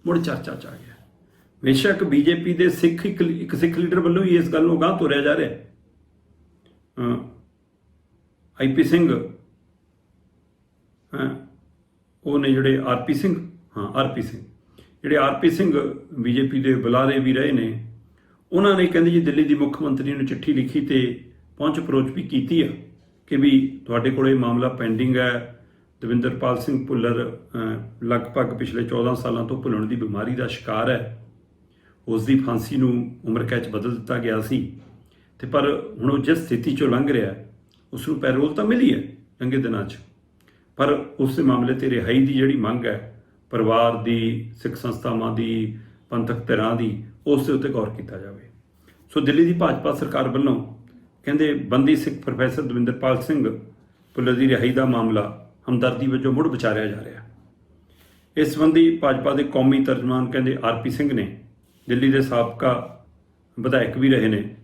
ਮੁੜ ਚਰਚਾ 'ਚ ਆ ਗਿਆ ਬੇਸ਼ੱਕ ਬੀਜੇਪੀ ਦੇ ਸਿੱਖ ਇੱਕ ਸਿੱਖ ਲੀਡਰ ਵੱਲੋਂ ਹੀ ਇਸ ਗੱਲ ਨੂੰ ਗਾਂਹ ਤੋਰਿਆ ਜਾ ਰਿਹਾ ਹੈ। ਆਈਪੀ ਸਿੰਘ ਹਾਂ? ਉਹ ਨੇ ਜਿਹੜੇ ਆਰਪੀ ਸਿੰਘ ਹਾਂ ਆਰਪੀ ਸਿੰਘ। ਜਿਹੜੇ ਆਰਪੀ ਸਿੰਘ ਬੀਜੇਪੀ ਦੇ ਬੁਲਾਰੇ ਵੀ ਰਹੇ ਨੇ ਉਹਨਾਂ ਨੇ ਕਹਿੰਦੇ ਜੀ ਦਿੱਲੀ ਦੀ ਮੁੱਖ ਮੰਤਰੀ ਨੂੰ ਚਿੱਠੀ ਲਿਖੀ ਤੇ ਪਹੁੰਚ ਅਪਰੋਚ ਵੀ ਕੀਤੀ ਆ ਕਿ ਵੀ ਤੁਹਾਡੇ ਕੋਲ ਇਹ ਮਾਮਲਾ ਪੈਂਡਿੰਗ ਹੈ। ਦਵਿੰਦਰਪਾਲ ਸਿੰਘ ਭੁੱਲਰ ਲਗਭਗ ਪਿਛਲੇ 14 ਸਾਲਾਂ ਤੋਂ ਭੁੱਲਣ ਦੀ ਬਿਮਾਰੀ ਦਾ ਸ਼ਿਕਾਰ ਹੈ। ਉਸ ਦੀ ਫਾਂਸੀ ਨੂੰ ਉਮਰ ਕੈਦ 'ਚ ਬਦਲ ਦਿੱਤਾ ਗਿਆ ਸੀ। ਤੇ ਪਰ ਹੁਣ ਉਹ ਜਿਸ ਸਥਿਤੀ 'ਚੋਂ ਲੰਘ ਰਿਹਾ ਹੈ, ਉਸ ਨੂੰ ਪੈਰੋਲ ਤਾਂ ਮਿਲੀ ਹੈ ਲੰਘੇ ਦਿਨਾਂ 'ਚ। ਪਰ ਉਸ ਮਾਮਲੇ ਤੇ ਰਿਹਾਈ ਦੀ ਜਿਹੜੀ ਮੰਗ ਹੈ, ਪਰਿਵਾਰ ਦੀ, ਸਿੱਖ ਸੰਸਥਾਵਾਂ ਦੀ, ਪੰਥਕ ਧਿਰਾਂ ਦੀ, ਉਸ ਦੇ ਉੱਤੇ ਗੌਰ ਕੀਤਾ ਜਾਵੇ। ਸੋ ਦਿੱਲੀ ਦੀ ਭਾਜਪਾ ਸਰਕਾਰ ਵੱਲੋਂ ਕਹਿੰਦੇ ਬੰਦੀ ਸਿੱਖ ਪ੍ਰੋਫੈਸਰ ਦਵਿੰਦਰਪਾਲ ਸਿੰਘ ਭੁੱਲਰ ਦੀ ਰਿਹਾਈ ਦਾ ਮਾਮਲਾ ਹਮਦਰਦੀ ਵਜੋਂ ਮੁੜ ਵਿਚਾਰਿਆ ਜਾ ਰਿਹਾ। ਇਸ ਸੰਬੰਧੀ ਭਾਜਪਾ ਦੇ ਕੌਮੀ ਤਰਜਮਾਨ ਕਹਿੰਦੇ ਆਰਪੀ ਸਿੰਘ ਨੇ ਦਿੱਲੀ ਦੇ ਸਾਬਕਾ ਵਿਧਾਇਕ ਵੀ ਰਹੇ ਨੇ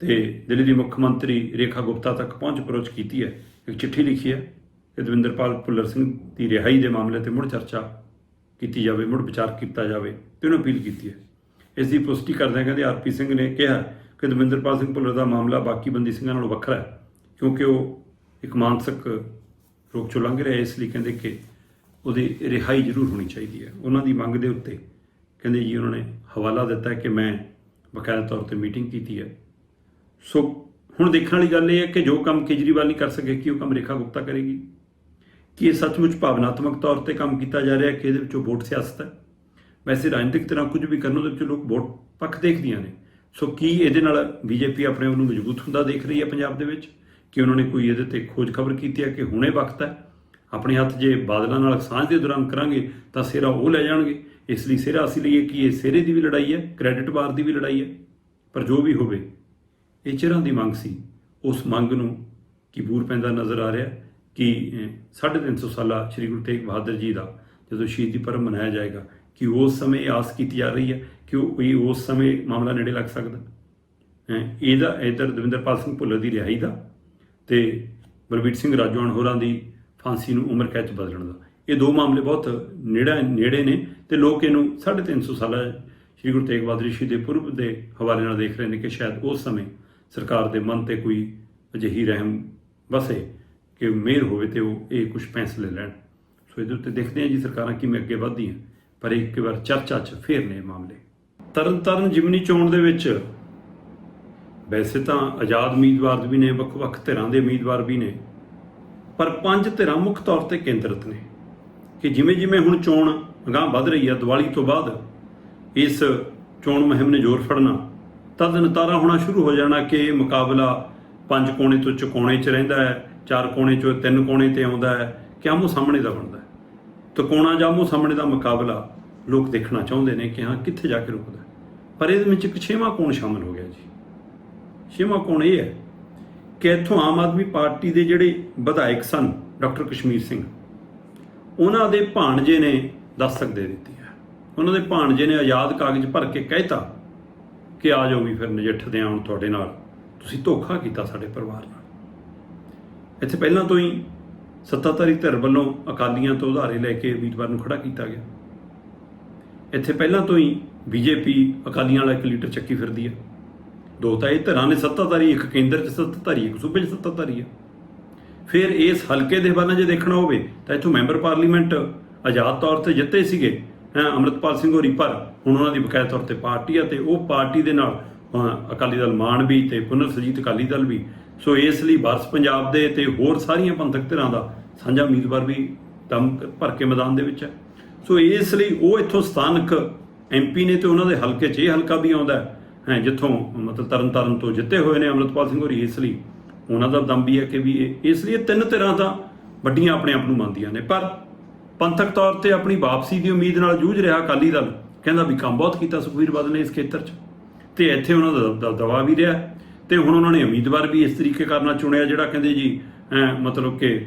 ਤੇ ਦਿੱਲੀ ਦੀ ਮੁੱਖ ਮੰਤਰੀ ਰੇਖਾ ਗੁਪਤਾ ਤੱਕ ਪਹੁੰਚ ਪਰੋਚ ਕੀਤੀ ਹੈ। ਇੱਕ ਚਿੱਠੀ ਲਿਖੀ ਹੈ। ਕਿ ਦਵਿੰਦਰਪਾਲ ਭੁੱਲਰ ਸਿੰਘ ਦੀ ਰਿਹਾਈ ਦੇ ਮਾਮਲੇ ਤੇ ਮੁੜ ਚਰਚਾ ਕੀਤੀ ਜਾਵੇ, ਮੁੜ ਵਿਚਾਰ ਕੀਤਾ ਜਾਵੇ ਤੇ ਉਹਨੂੰ ਅਪੀਲ ਕੀਤੀ ਹੈ। ਇਸ ਦੀ ਪੁਸ਼ਟੀ ਕਰਦਿਆਂ ਕਹਿੰਦੇ ਆਰਪੀ ਸਿੰਘ ਨੇ ਕਿਹਾ ਕਿ ਦਵਿੰਦਰਪਾਲ ਸਿੰਘ ਭੁੱਲਰ ਦਾ ਮਾਮਲਾ ਬਾਕੀ ਬੰਦੀ ਸਿੰਘਾਂ ਨਾਲੋਂ ਵੱਖਰਾ ਹੈ, ਕਿਉਂਕਿ ਉਹ ਇੱਕ ਮਾਨਸਿਕ ਰੋਗ ਚੋਂ ਲੰਘ ਰਿਹਾ ਇਸ ਲਈ ਕਹਿੰਦੇ ਕਿ ਉਹਦੀ ਰਿਹਾਈ ਜ਼ਰੂਰ ਹੋਣੀ ਚਾਹੀਦੀ ਹੈ। ਉਹਨਾਂ ਦੀ ਮੰਗ ਦੇ ਉੱਤੇ ਕਹਿੰਦੇ ਜੀ ਉਹਨਾਂ ਨੇ ਹਵਾਲਾ ਦਿੱਤਾ ਕਿ ਮੈਂ ਬਕਾਇਦਾ ਤੌਰ ਤੇ ਮੀਟਿੰਗ ਕੀਤੀ ਹੈ। ਸੋ ਹੁਣ ਦੇਖਣ ਵਾਲੀ ਗੱਲ ਇਹ ਹੈ ਕਿ ਜੋ ਕੰਮ ਕੇਜਰੀਵਾਲ ਨਹੀਂ ਕਰ ਸਕੇ, ਕਿ ਉਹ ਕੰਮ ਰੇਖਾ ਗੁਪਤਾ ਕਰੇਗੀ? ਕਿ ਇਹ ਸੱਚਮੁੱਚ ਭਾਵਨਾਤਮਕ ਤੌਰ ਤੇ ਕੰਮ ਕੀਤਾ ਜਾ ਰਿਹਾ ਕਿ ਇਹਦੇ ਵਿੱਚੋਂ ਵੋਟ ਸਿਆਸਤ ਹੈ। ਵੈਸੇ ਰਾਜਨੀਤਿਕ ਤਰ੍ਹਾਂ ਕੁਝ ਵੀ ਕਰਨ ਉਹਦੇ ਵਿੱਚ ਲੋਕ ਵੋਟ ਪੱਖ ਦੇਖਦੀਆਂ ਨੇ। ਸੋ ਕੀ ਇਹਦੇ ਨਾਲ ਬੀਜੇਪੀ ਆਪਣੇ ਆਪ ਨੂੰ ਮਜ਼ਬੂਤ ਹੁੰਦਾ ਦੇਖ ਰਹੀ ਹੈ ਪੰਜਾਬ ਦੇ ਵਿੱਚ? ਕਿ ਉਹਨਾਂ ਨੇ ਕੋਈ ਇਹਦੇ ਤੇ ਖੋਜ ਖਬਰ ਕੀਤੀ ਹੈ ਕਿ ਹੁਣੇ ਵਕਤ ਹੈ? ਆਪਣੇ ਹੱਥ ਜੇ ਬਾਦਲਾਂ ਨਾਲ ਸਾਂਝ ਦੇ ਦੌਰਾਨ ਕਰਾਂਗੇ ਤਾਂ ਸਿਹਰਾ ਉਹ ਲੈ ਜਾਣਗੇ। ਇਸ ਲਈ ਸਿਹਰਾ ਅਸੀਂ ਲਈਏ ਕਿ ਇਹ ਸਿਹਰੇ ਦੀ ਵੀ ਲੜਾਈ ਹੈ, ਕ੍ਰੈਡਿਟ ਵਾਰ ਦੀ ਵੀ ਲੜਾਈ ਹੈ। ਪਰ ਜੋ ਵੀ ਹੋਵੇ, ਇਹ ਚਿਹਰਾਂ ਦੀ ਮੰਗ ਸੀ। ਉਸ ਮੰਗ ਨੂੰ ਕੀ ਬੂਰ ਪੈਂਦਾ ਨਜ਼ਰ ਆ ਰਿਹਾ ਕਿ ਅਹ, 350 ਸਾਲਾ ਸ੍ਰੀ ਗੁਰੂ ਤੇਗ ਬਹਾਦਰ ਜੀ ਦਾ ਜਦੋਂ ਸ਼ਹੀਦੀ ਪਰਬ ਮਨਾਇਆ ਜਾਏਗਾ ਕਿ ਉਸ ਸਮੇਂ ਇਹ ਆਸ ਕੀਤੀ ਜਾ ਰਹੀ ਹੈ ਕਿ ਉਹ ਇਹ ਉਸ ਸਮੇਂ ਮਾਮਲਾ ਨੇੜੇ ਲੱਗ ਸਕਦਾ। ਹੈ ਇਹਦਾ ਇਧਰ ਦਵਿੰਦਰਪਾਲ ਸਿੰਘ ਭੁੱਲਰ ਦੀ ਰਿਹਾਈ ਦਾ ਤੇ ਬਲਬੀਰ ਸਿੰਘ ਰਾਜਵਾਨ ਹੋਰਾਂ ਦੀ ਫਾਂਸੀ ਨੂੰ ਉਮਰ ਕੈਦ 'ਚ ਬਦਲਣ ਦਾ। ਇਹ ਦੋ ਮਾਮਲੇ ਬਹੁਤ ਨੇੜੇ ਨੇੜੇ ਨੇ ਤੇ ਲੋਕ ਇਹਨੂੰ 350 ਸਾਲਾ ਸ੍ਰੀ ਗੁਰੂ ਤੇਗ ਬਹਾਦਰ ਜੀ ਦੇ ਪੁਰਬ ਦੇ ਹਵਾਲੇ ਨਾਲ ਦੇਖ ਰਹੇ ਨੇ ਕਿ ਸ਼ਾਇਦ ਉਸ ਸਮੇਂ ਸਰਕਾਰ ਦੇ ਮਨ ਤੇ ਕੋਈ ਅਜਿਹੀ ਰਹਿਮ ਵਸੇ। ਕਿ ਮਿਹਰ ਹੋਵੇ ਤੇ ਉਹ ਇਹ ਕੁਝ ਫੈਸਲੇ ਲੈਣ। ਸੋ ਇਹਦੇ ਉੱਤੇ ਦੇਖਦੇ ਹਾਂ ਜੀ ਸਰਕਾਰਾਂ ਕਿਵੇਂ ਅੱਗੇ ਵਧਦੀਆਂ ਪਰ ਇੱਕ ਵਾਰ ਚਰਚਾ 'ਚ ਫੇਰ ਨੇ ਇਹ ਮਾਮਲੇ। ਤਰਨ ਤਾਰਨ ਜਿਮਨੀ ਚੋਣ ਦੇ ਵਿੱਚ ਵੈਸੇ ਤਾਂ ਆਜ਼ਾਦ ਉਮੀਦਵਾਰ ਵੀ ਨੇ, ਵੱਖ-ਵੱਖ ਧਿਰਾਂ ਦੇ ਉਮੀਦਵਾਰ ਵੀ ਨੇ। ਪਰ ਪੰਜ ਧਿਰਾਂ ਮੁੱਖ ਤੌਰ ਤੇ ਕੇਂਦਰਿਤ ਨੇ ਕਿ ਜਿਵੇਂ ਜਿਵੇਂ ਹੁਣ ਚੋਣ ਅਗਾਂਹ ਵੱਧ ਰਹੀ ਹੈ ਦੀਵਾਲੀ ਤੋਂ ਬਾਅਦ, ਇਸ ਚੋਣ ਮੁਹਿੰਮ ਨੇ ਜ਼ੋਰ ਫੜਨਾ, ਤਦ ਨਤਾਰਾ ਹੋਣਾ ਸ਼ੁਰੂ ਹੋ ਜਾਣਾ ਕਿ ਇਹ ਮੁਕਾਬਲਾ ਪੰਜ ਕੋਣੇ ਤੋਂ ਚੁਕੋਣੇ 'ਚ ਰਹਿੰਦਾ ਹੈ। ਚਾਰ ਕੋਣੇ 'ਚੋਂ ਤਿੰਨ ਕੋਣੇ ਤੇ ਆਉਂਦਾ ਹੈ ਕਿ ਆਮੋ ਸਾਹਮਣੇ ਦਾ ਬਣਦਾ ਹੈ? ਤਕੋਣਾ ਜਾਂ ਆਮੋ ਸਾਹਮਣੇ ਦਾ ਮੁਕਾਬਲਾ ਲੋਕ ਦੇਖਣਾ ਚਾਹੁੰਦੇ ਨੇ ਕਿ ਹਾਂ, ਕਿੱਥੇ ਜਾ ਕੇ ਰੁਕਦਾ ਪਰ ਇਹਦੇ ਵਿੱਚ ਇੱਕ ਛੇਵਾਂ ਕੋਣ ਸ਼ਾਮਲ ਹੋ ਗਿਆ ਜੀ। ਛੇਵਾਂ ਕੋਣ ਇਹ ਹੈ ਕਿ ਇੱਥੋਂ ਆਮ ਆਦਮੀ ਪਾਰਟੀ ਦੇ ਜਿਹੜੇ ਵਿਧਾਇਕ ਸਨ, ਡਾਕਟਰ ਕਸ਼ਮੀਰ ਸਿੰਘ, ਉਹਨਾਂ ਦੇ ਭਾਣਜੇ ਨੇ ਦਸਤਕ ਦੇ ਦਿੱਤੀ ਹੈ। ਉਹਨਾਂ ਦੇ ਭਾਣਜੇ ਨੇ ਆਜ਼ਾਦ ਕਾਗਜ਼ ਭਰ ਕੇ ਕਹਿਤਾ ਕਿ ਆ ਜਾਓ ਵੀ ਫਿਰ ਨਜਿੱਠਦੇ ਆਉਣ ਤੁਹਾਡੇ ਨਾਲ। ਤੁਸੀਂ ਧੋਖਾ ਕੀਤਾ ਸਾਡੇ ਪਰਿਵਾਰ ਨਾਲ। ਇੱਥੇ ਪਹਿਲਾਂ ਤੋਂ ਹੀ ਸੱਤਾਧਾਰੀ ਧਿਰ ਵੱਲੋਂ ਅਕਾਲੀਆਂ ਤੋਂ ਉਧਾਰੇ ਲੈ ਕੇ ਉਮੀਦਵਾਰ ਨੂੰ ਖੜਾ ਕੀਤਾ ਗਿਆ। ਇੱਥੇ ਪਹਿਲਾਂ ਤੋਂ ਹੀ ਬੀਜੇਪੀ ਅਕਾਲੀਆਂ ਵਾਲਾ ਇੱਕ ਲੀਡਰ ਚੱਕੀ ਫਿਰਦੀ ਹੈ। ਦੋ ਤਾਂ ਇਹ ਧਿਰਾਂ ਨੇ ਸੱਤਾਧਾਰੀ, ਇੱਕ ਕੇਂਦਰ 'ਚ ਸੱਤਾਧਾਰੀ, ਇੱਕ ਸੂਬੇ 'ਚ ਸੱਤਾਧਾਰੀ ਹੈ। ਫਿਰ ਇਸ ਹਲਕੇ ਦੇ ਬਾਰੇ ਜੇ ਦੇਖਣਾ ਹੋਵੇ ਤਾਂ ਇੱਥੋਂ ਮੈਂਬਰ ਪਾਰਲੀਮੈਂਟ ਆਜ਼ਾਦ ਤੌਰ ਤੇ ਜਿੱਤੇ ਸੀਗੇ, ਹੈਂ, ਅਮਰਤਪਾਲ ਸਿੰਘ ਹੋਰੀ, ਪਰ ਹੁਣ ਉਹਨਾਂ ਦੀ ਬਕਾਇਦਾ ਤੌਰ ਤੇ ਪਾਰਟੀ ਆ ਤੇ ਉਹ ਪਾਰਟੀ ਦੇ ਨਾਲ ਅਕਾਲੀ ਦਲ ਮਾਨ ਵੀ ਤੇ ਪੁਨਰ ਸੁਰਜੀਤ ਅਕਾਲੀ ਦਲ ਵੀ ਸੋ ਇਸ ਲਈ ਵਾਰਸ ਪੰਜਾਬ ਦੇ ਤੇ ਹੋਰ ਸਾਰੀਆਂ ਪੰਥਕ ਧਿਰਾਂ ਦਾ ਸਾਂਝਾ ਉਮੀਦਵਾਰ ਵੀ ਦਮ ਭਰ ਕੇ ਮੈਦਾਨ ਦੇ ਵਿੱਚ ਹੈ। ਸੋ ਇਸ ਲਈ ਉਹ ਇੱਥੋਂ ਸਥਾਨਕ ਐਮਪੀ ਨੇ ਤੇ ਉਹਨਾਂ ਦੇ ਹਲਕੇ 'ਚ ਇਹ ਹਲਕਾ ਵੀ ਆਉਂਦਾ ਹੈ ਹੈਂ, ਜਿੱਥੋਂ ਮਤਲਬ ਤਰਨਤਾਰਨ ਤੋਂ ਜਿੱਤੇ ਹੋਏ ਨੇ ਅਮਰਤਪਾਲ ਸਿੰਘ ਹੋਰੀ। ਇਸ ਲਈ ਉਹਨਾਂ ਦਾ ਦਮ ਵੀ ਹੈ ਕਿ ਵੀ ਇਹ ਇਸ ਲਈ ਇਹ ਤਿੰਨ ਧਿਰਾਂ ਤਾਂ ਵੱਡੀਆਂ ਆਪਣੇ ਆਪ ਨੂੰ ਮੰਨਦੀਆਂ ਨੇ। ਪਰ ਪੰਥਕ ਤੌਰ ਤੇ ਆਪਣੀ ਵਾਪਸੀ ਦੀ ਉਮੀਦ ਨਾਲ ਜੂਝ ਰਿਹਾ ਅਕਾਲੀ ਦਲ ਕਹਿੰਦਾ ਵੀ ਕੰਮ ਬਹੁਤ ਕੀਤਾ ਸੁਖਬੀਰ ਬਾਦਲ ਨੇ ਇਸ ਖੇਤਰ 'ਚ ਤੇ ਇੱਥੇ ਉਹਨਾਂ ਦਾ ਦਬਦਬਾ ਵੀ ਰਿਹਾ। ਤੇ ਹੁਣ ਉਹਨਾਂ ਨੇ ਉਮੀਦਵਾਰ ਵੀ ਇਸ ਤਰੀਕੇ ਕਰਨਾ ਚੁਣਿਆ ਜਿਹੜਾ ਕਹਿੰਦੇ ਜੀ ਮਤਲਬ ਕਿ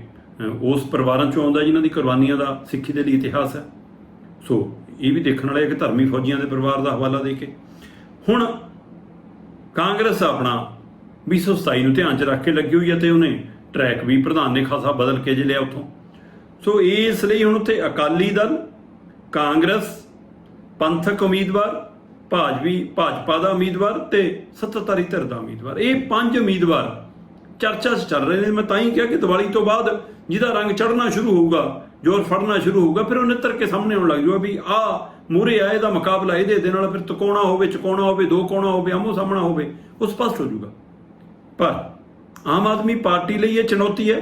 ਉਸ ਪਰਿਵਾਰਾਂ ਚੋਂ ਆਉਂਦਾ ਜਿਨ੍ਹਾਂ ਦੀ ਕੁਰਬਾਨੀਆਂ ਦਾ ਸਿੱਖੀ ਦੇ ਲਈ ਇਤਿਹਾਸ ਹੈ। ਸੋ ਇਹ ਵੀ ਦੇਖਣ ਵਾਲਾ ਹੈ ਕਿ ਧਰਮੀ ਫੌਜੀਆਂ ਦੇ ਪਰਿਵਾਰ ਦਾ ਹਵਾਲਾ ਦੇ ਕੇ। ਹੁਣ ਕਾਂਗਰਸ ਆਪਣਾ 227 ਨੂੰ ਧਿਆਨ 'ਚ ਰੱਖ ਕੇ ਲੱਗੀ ਹੋਈ ਹੈ ਤੇ ਉਹਨੇ ਟਰੈਕ ਵੀ ਪ੍ਰਧਾਨ ਨੇ ਖਾਸਾ ਬਦਲ ਕੇ ਜੇ ਲਿਆ ਉੱਥੋਂ। ਸੋ ਇਸ ਲਈ ਹੁਣ ਉੱਥੇ ਅਕਾਲੀ ਦਲ, ਕਾਂਗਰਸ, ਪੰਥਕ ਉਮੀਦਵਾਰ ਭਾਜਪੀ, ਭਾਜਪਾ ਦਾ ਉਮੀਦਵਾਰ ਤੇ ਸੱਤਾਧਾਰੀ ਧਿਰ ਦਾ ਉਮੀਦਵਾਰ। ਇਹ ਪੰਜ ਉਮੀਦਵਾਰ ਚਰਚਾ 'ਚ ਚੱਲ ਰਹੇ ਨੇ। ਮੈਂ ਤਾਂ ਹੀ ਕਿਹਾ ਕਿ ਦੀਵਾਲੀ ਤੋਂ ਬਾਅਦ ਜਿਹਦਾ ਰੰਗ ਚੜ੍ਹਨਾ ਸ਼ੁਰੂ ਹੋਊਗਾ, ਜ਼ੋਰ ਫੜਨਾ ਸ਼ੁਰੂ ਹੋਊਗਾ, ਫਿਰ ਉਹ ਨਿੱਤਰ ਕੇ ਸਾਹਮਣੇ ਆਉਣ ਲੱਗ ਜੂਗਾ ਵੀ ਆ ਮੂਰੇ ਆ ਇਹਦਾ ਮੁਕਾਬਲਾ ਇਹਦੇ ਦੇ ਨਾਲ ਫਿਰ ਤਕੋਣਾ ਹੋਵੇ, ਚਕੋਣਾ ਹੋਵੇ, ਦੋ ਕੋਣਾ ਹੋਵੇ ਆਮੋ ਸਾਹਮਣਾ ਹੋਵੇ, ਉਹ ਸਪਸ਼ਟ ਹੋ ਜਾਊਗਾ ਪਰ ਆਮ ਆਦਮੀ ਪਾਰਟੀ ਲਈ ਇਹ ਚੁਣੌਤੀ ਹੈ।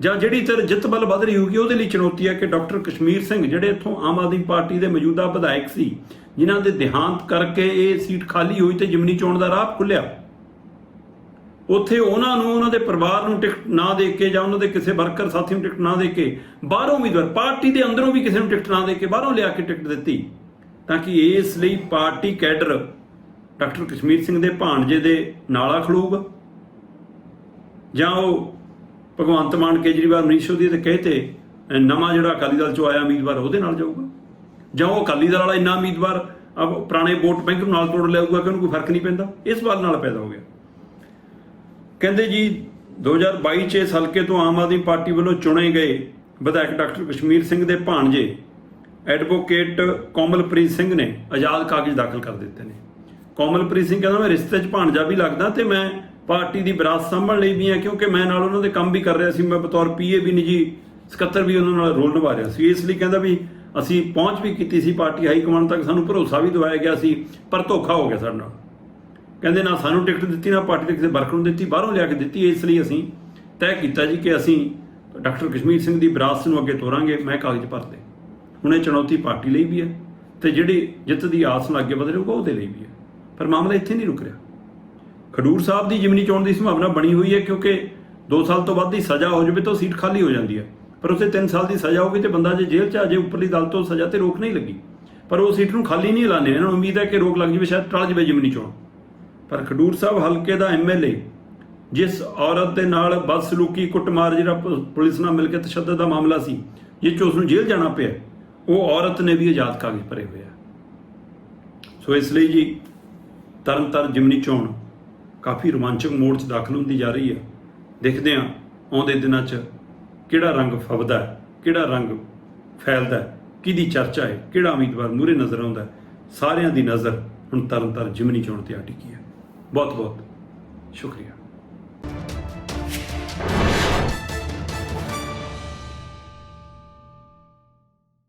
ਜਾਂ ਜਿਹੜੀ ਤਰ ਜਿੱਤ ਬਲ ਵੱਧ ਰਹੀ ਹੋਊਗੀ, ਉਹਦੇ ਲਈ ਚੁਣੌਤੀ ਹੈ ਕਿ ਡਾਕਟਰ ਕਸ਼ਮੀਰ ਸਿੰਘ ਜਿਹੜੇ ਇੱਥੋਂ ਆਮ ਆਦਮੀ ਪਾਰਟੀ ਦੇ ਮੌਜੂਦਾ ਵਿਧਾਇਕ ਸੀ, ਜਿਨ੍ਹਾਂ ਦੇ ਦੇਹਾਂਤ ਕਰਕੇ ਇਹ ਸੀਟ ਖਾਲੀ ਹੋਈ ਤੇ ਜਿਮਨੀ ਚੋਣ ਦਾ ਰਾਹ ਖੁੱਲਿਆ ਉੱਥੇ ਉਹਨਾਂ ਨੂੰ, ਉਹਨਾਂ ਦੇ ਪਰਿਵਾਰ ਨੂੰ ਟਿਕਟ ਨਾ ਦੇ ਕੇ ਜਾਂ ਉਹਨਾਂ ਦੇ ਕਿਸੇ ਵਰਕਰ ਸਾਥੀ ਨੂੰ ਟਿਕਟ ਨਾ ਦੇ ਕੇ ਬਾਹਰੋਂ ਉਮੀਦਵਾਰ, ਪਾਰਟੀ ਦੇ ਅੰਦਰੋਂ ਵੀ ਕਿਸੇ ਨੂੰ ਟਿਕਟ ਨਾ ਦੇ ਕੇ ਬਾਹਰੋਂ ਲਿਆ ਕੇ ਟਿਕਟ ਦਿੱਤੀ। ਤਾਂ ਕਿ ਇਸ ਲਈ party cadre doctor Kashmir Singh ਦੇ ਭਾਣਜੇ ਦੇ ਨਾਲਾ ਖਲੂਗਾ ਜਾਂ ਉਹ ਭਗਵੰਤ ਮਾਨ ਕੇਜਰੀਵਾਲ ਮਨੀਸ਼ ਦੀ ਤੇ ਕਹਤੇ ਨਵਾਂ ਜਿਹੜਾ ਅਕਾਲੀ ਦਲ ਚੋਂ ਆਇਆ ਉਮੀਦਵਾਰ ਉਹਦੇ ਨਾਲ ਜਾਊਗਾ? ਜਾਂ ਉਹ ਅਕਾਲੀ ਦਲ ਵਾਲਾ ਇੰਨਾ ਉਮੀਦਵਾਰ ਪੁਰਾਣੇ ਵੋਟ ਬੈਂਕ ਨੂੰ ਨਾਲ ਤੋੜ ਲਿਆਊਗਾ ਕਿ ਉਹਨੂੰ ਕੋਈ ਫ਼ਰਕ ਨਹੀਂ ਪੈਂਦਾ? ਇਸ ਸਵਾਲ ਨਾਲ ਪੈਦਾ ਹੋ ਗਿਆ। ਕਹਿੰਦੇ ਜੀ 2022 ਚ ਇਸ ਹਲਕੇ ਤੋਂ ਆਮ ਆਦਮੀ ਪਾਰਟੀ ਵੱਲੋਂ ਚੁਣੇ ਗਏ ਵਿਧਾਇਕ ਡਾਕਟਰ ਕਸ਼ਮੀਰ ਸਿੰਘ ਦੇ ਭਾਣਜੇ ਐਡਵੋਕੇਟ ਕੋਮਲਪ੍ਰੀਤ ਸਿੰਘ ਨੇ ਆਜ਼ਾਦ ਕਾਗਜ਼ ਦਾਖਲ ਕਰ ਦਿੱਤੇ ਨੇ। ਕੋਮਲਪ੍ਰੀਤ ਸਿੰਘ ਕਹਿੰਦਾ, ਮੈਂ ਰਿਸ਼ਤੇ 'ਚ ਭਾਣਜਾ ਵੀ ਲੱਗਦਾ ਤੇ ਮੈਂ ਪਾਰਟੀ ਦੀ ਵਿਰਾਸਤ ਸੰਭਾਲ ਲਈ ਵੀ ਆ ਕਿਉਂਕਿ ਮੈਂ ਨਾਲ ਉਹਨਾਂ ਦੇ ਕੰਮ ਵੀ ਕਰ ਰਿਹਾ ਸੀ, ਮੈਂ ਬਤੌਰ ਪੀਏ ਵੀ ਨਿੱਜੀ ਸਕੱਤਰ ਵੀ ਉਹਨਾਂ ਨਾਲ ਰੋਲ ਨਿਭਾ ਰਿਹਾ ਸੀ। ਇਸ ਲਈ ਕਹਿੰਦਾ ਵੀ ਅਸੀਂ ਪਹੁੰਚ ਵੀ ਕੀਤੀ ਸੀ ਪਾਰਟੀ ਹਾਈ ਕਮਾਂਡ ਤੱਕ, ਸਾਨੂੰ ਭਰੋਸਾ ਵੀ ਦਿਵਾਇਆ ਗਿਆ ਸੀ, ਪਰ ਧੋਖਾ ਹੋ ਗਿਆ ਸਾਡੇ। ਨਾਲ ਕਹਿੰਦੇ ਨਾ ਸਾਨੂੰ ਟਿਕਟ ਦਿੱਤੀ, ਨਾ ਪਾਰਟੀ ਦੇ ਕਿਸੇ ਵਰਕਰ ਨੂੰ ਦਿੱਤੀ, ਬਾਹਰੋਂ ਲਿਆ ਕੇ ਦਿੱਤੀ, ਇਸ ਲਈ ਅਸੀਂ ਤੈਅ ਕੀਤਾ ਜੀ ਕਿ ਅਸੀਂ ਡਾਕਟਰ ਕਸ਼ਮੀਰ ਸਿੰਘ ਦੀ ਵਿਰਾਸਤ ਨੂੰ ਅੱਗੇ ਤੋਰਾਂਗੇ, ਮੈਂ ਕਾਗਜ਼ ਭਰਦੇ। ਹੁਣ ਇਹ ਚੁਣੌਤੀ ਪਾਰਟੀ ਲਈ ਵੀ ਹੈ, ਤੇ ਜਿਹੜੀ ਜਿੱਤ ਦੀ ਆਸ ਨਾਲ ਅੱਗੇ ਵਧ ਰਹੂਗਾ ਉਹਦੇ ਲਈ ਵੀ ਹੈ। ਪਰ ਮਾਮਲਾ ਇੱਥੇ ਨਹੀਂ ਰੁਕ ਰਿਹਾ। ਖਡੂਰ ਸਾਹਿਬ ਦੀ ਜਿਮਨੀ ਚੋਣ ਦੀ ਸੰਭਾਵਨਾ ਬਣੀ ਹੋਈ ਹੈ ਕਿਉਂਕਿ 2 ਸਾਲ ਤੋਂ ਵੱਧ ਦੀ ਸਜ਼ਾ ਹੋ ਜਾਵੇ ਤਾਂ ਸੀਟ ਖਾਲੀ ਹੋ ਜਾਂਦੀ ਹੈ। ਪਰ ਉਸੇ 3 ਸਾਲ ਦੀ ਸਜ਼ਾ ਹੋਵੇ ਤੇ ਬੰਦਾ ਜੇ ਜੇਲ੍ਹ 'ਚ ਆ ਜੇ ਉੱਪਰਲੀ ਦਲ ਤੋਂ ਸਜ਼ਾ ਤੇ ਰੋਕ ਨਹੀਂ ਲੱਗੀ। ਪਰ ਉਹ ਸੀਟ ਨੂੰ ਖਾਲੀ ਨਹੀਂ ਐਲਾਨੇ ਇਹਨਾਂ ਨੂੰ ਉਮੀਦ ਹੈ ਕਿ ਰੋਕ ਲੱਗ ਜਾਵੇ, ਸ਼ਾਇਦ ਟਲ ਜਾਵੇ ਜਿਮਨੀ ਚੋਣ। ਪਰ ਖਡੂਰ ਸਾਹਿਬ ਹਲਕੇ ਦਾ ਐਮਐਲਏ ਜਿਸ ਔਰਤ ਦੇ ਨਾਲ ਬਦਸਲੂਕੀ ਕੁੱਟਮਾਰ ਜਿਹੜਾ ਪ- ਪੁਲਿਸ ਨਾਲ ਮਿਲ ਕੇ ਤਸ਼ੱਦਦ ਦਾ ਮਾਮਲਾ ਸੀ, ਜਿਸ 'ਚ ਉਸ ਨੂੰ ਜੇਲ੍ਹ ਜਾਣਾ ਪਿਆ, ਉਹ ਔਰਤ ਨੇ ਵੀ ਆਜ਼ਾਦ ਕਾਗਜ਼ ਭਰੇ ਹੋਇਆ ਸੋ ਇਸ ਲਈ ਜੀ ਤਰਨਤਾਰਨ ਜਿਮਨੀ ਚੋਣ ਕਾਫੀ ਰੋਮਾਂਚਕ ਮੋੜ 'ਚ ਦਾਖਲ ਹੁੰਦੀ ਜਾ ਰਹੀ ਹੈ। ਦੇਖਦੇ ਹਾਂ ਆਉਂਦੇ ਦਿਨਾਂ 'ਚ ਕਿਹੜਾ ਰੰਗ ਫਬਦਾ ਹੈ, ਕਿਹੜਾ ਰੰਗ ਫੈਲਦਾ ਹੈ ਕਿਹਦੀ ਚਰਚਾ ਹੈ ਕਿਹੜਾ ਉਮੀਦਵਾਰ ਮੂਹਰੇ ਨਜ਼ਰ ਆਉਂਦਾ ਹੈ, ਸਾਰਿਆਂ ਦੀ ਨਜ਼ਰ ਹੁਣ ਤਰਨਤਾਰਨ ਜਿਮਨੀ ਚੋਣ ਤੇ ਆ ਟਿਕੀ ਹੈ। ਬਹੁਤ ਬਹੁਤ ਸ਼ੁਕਰੀਆ।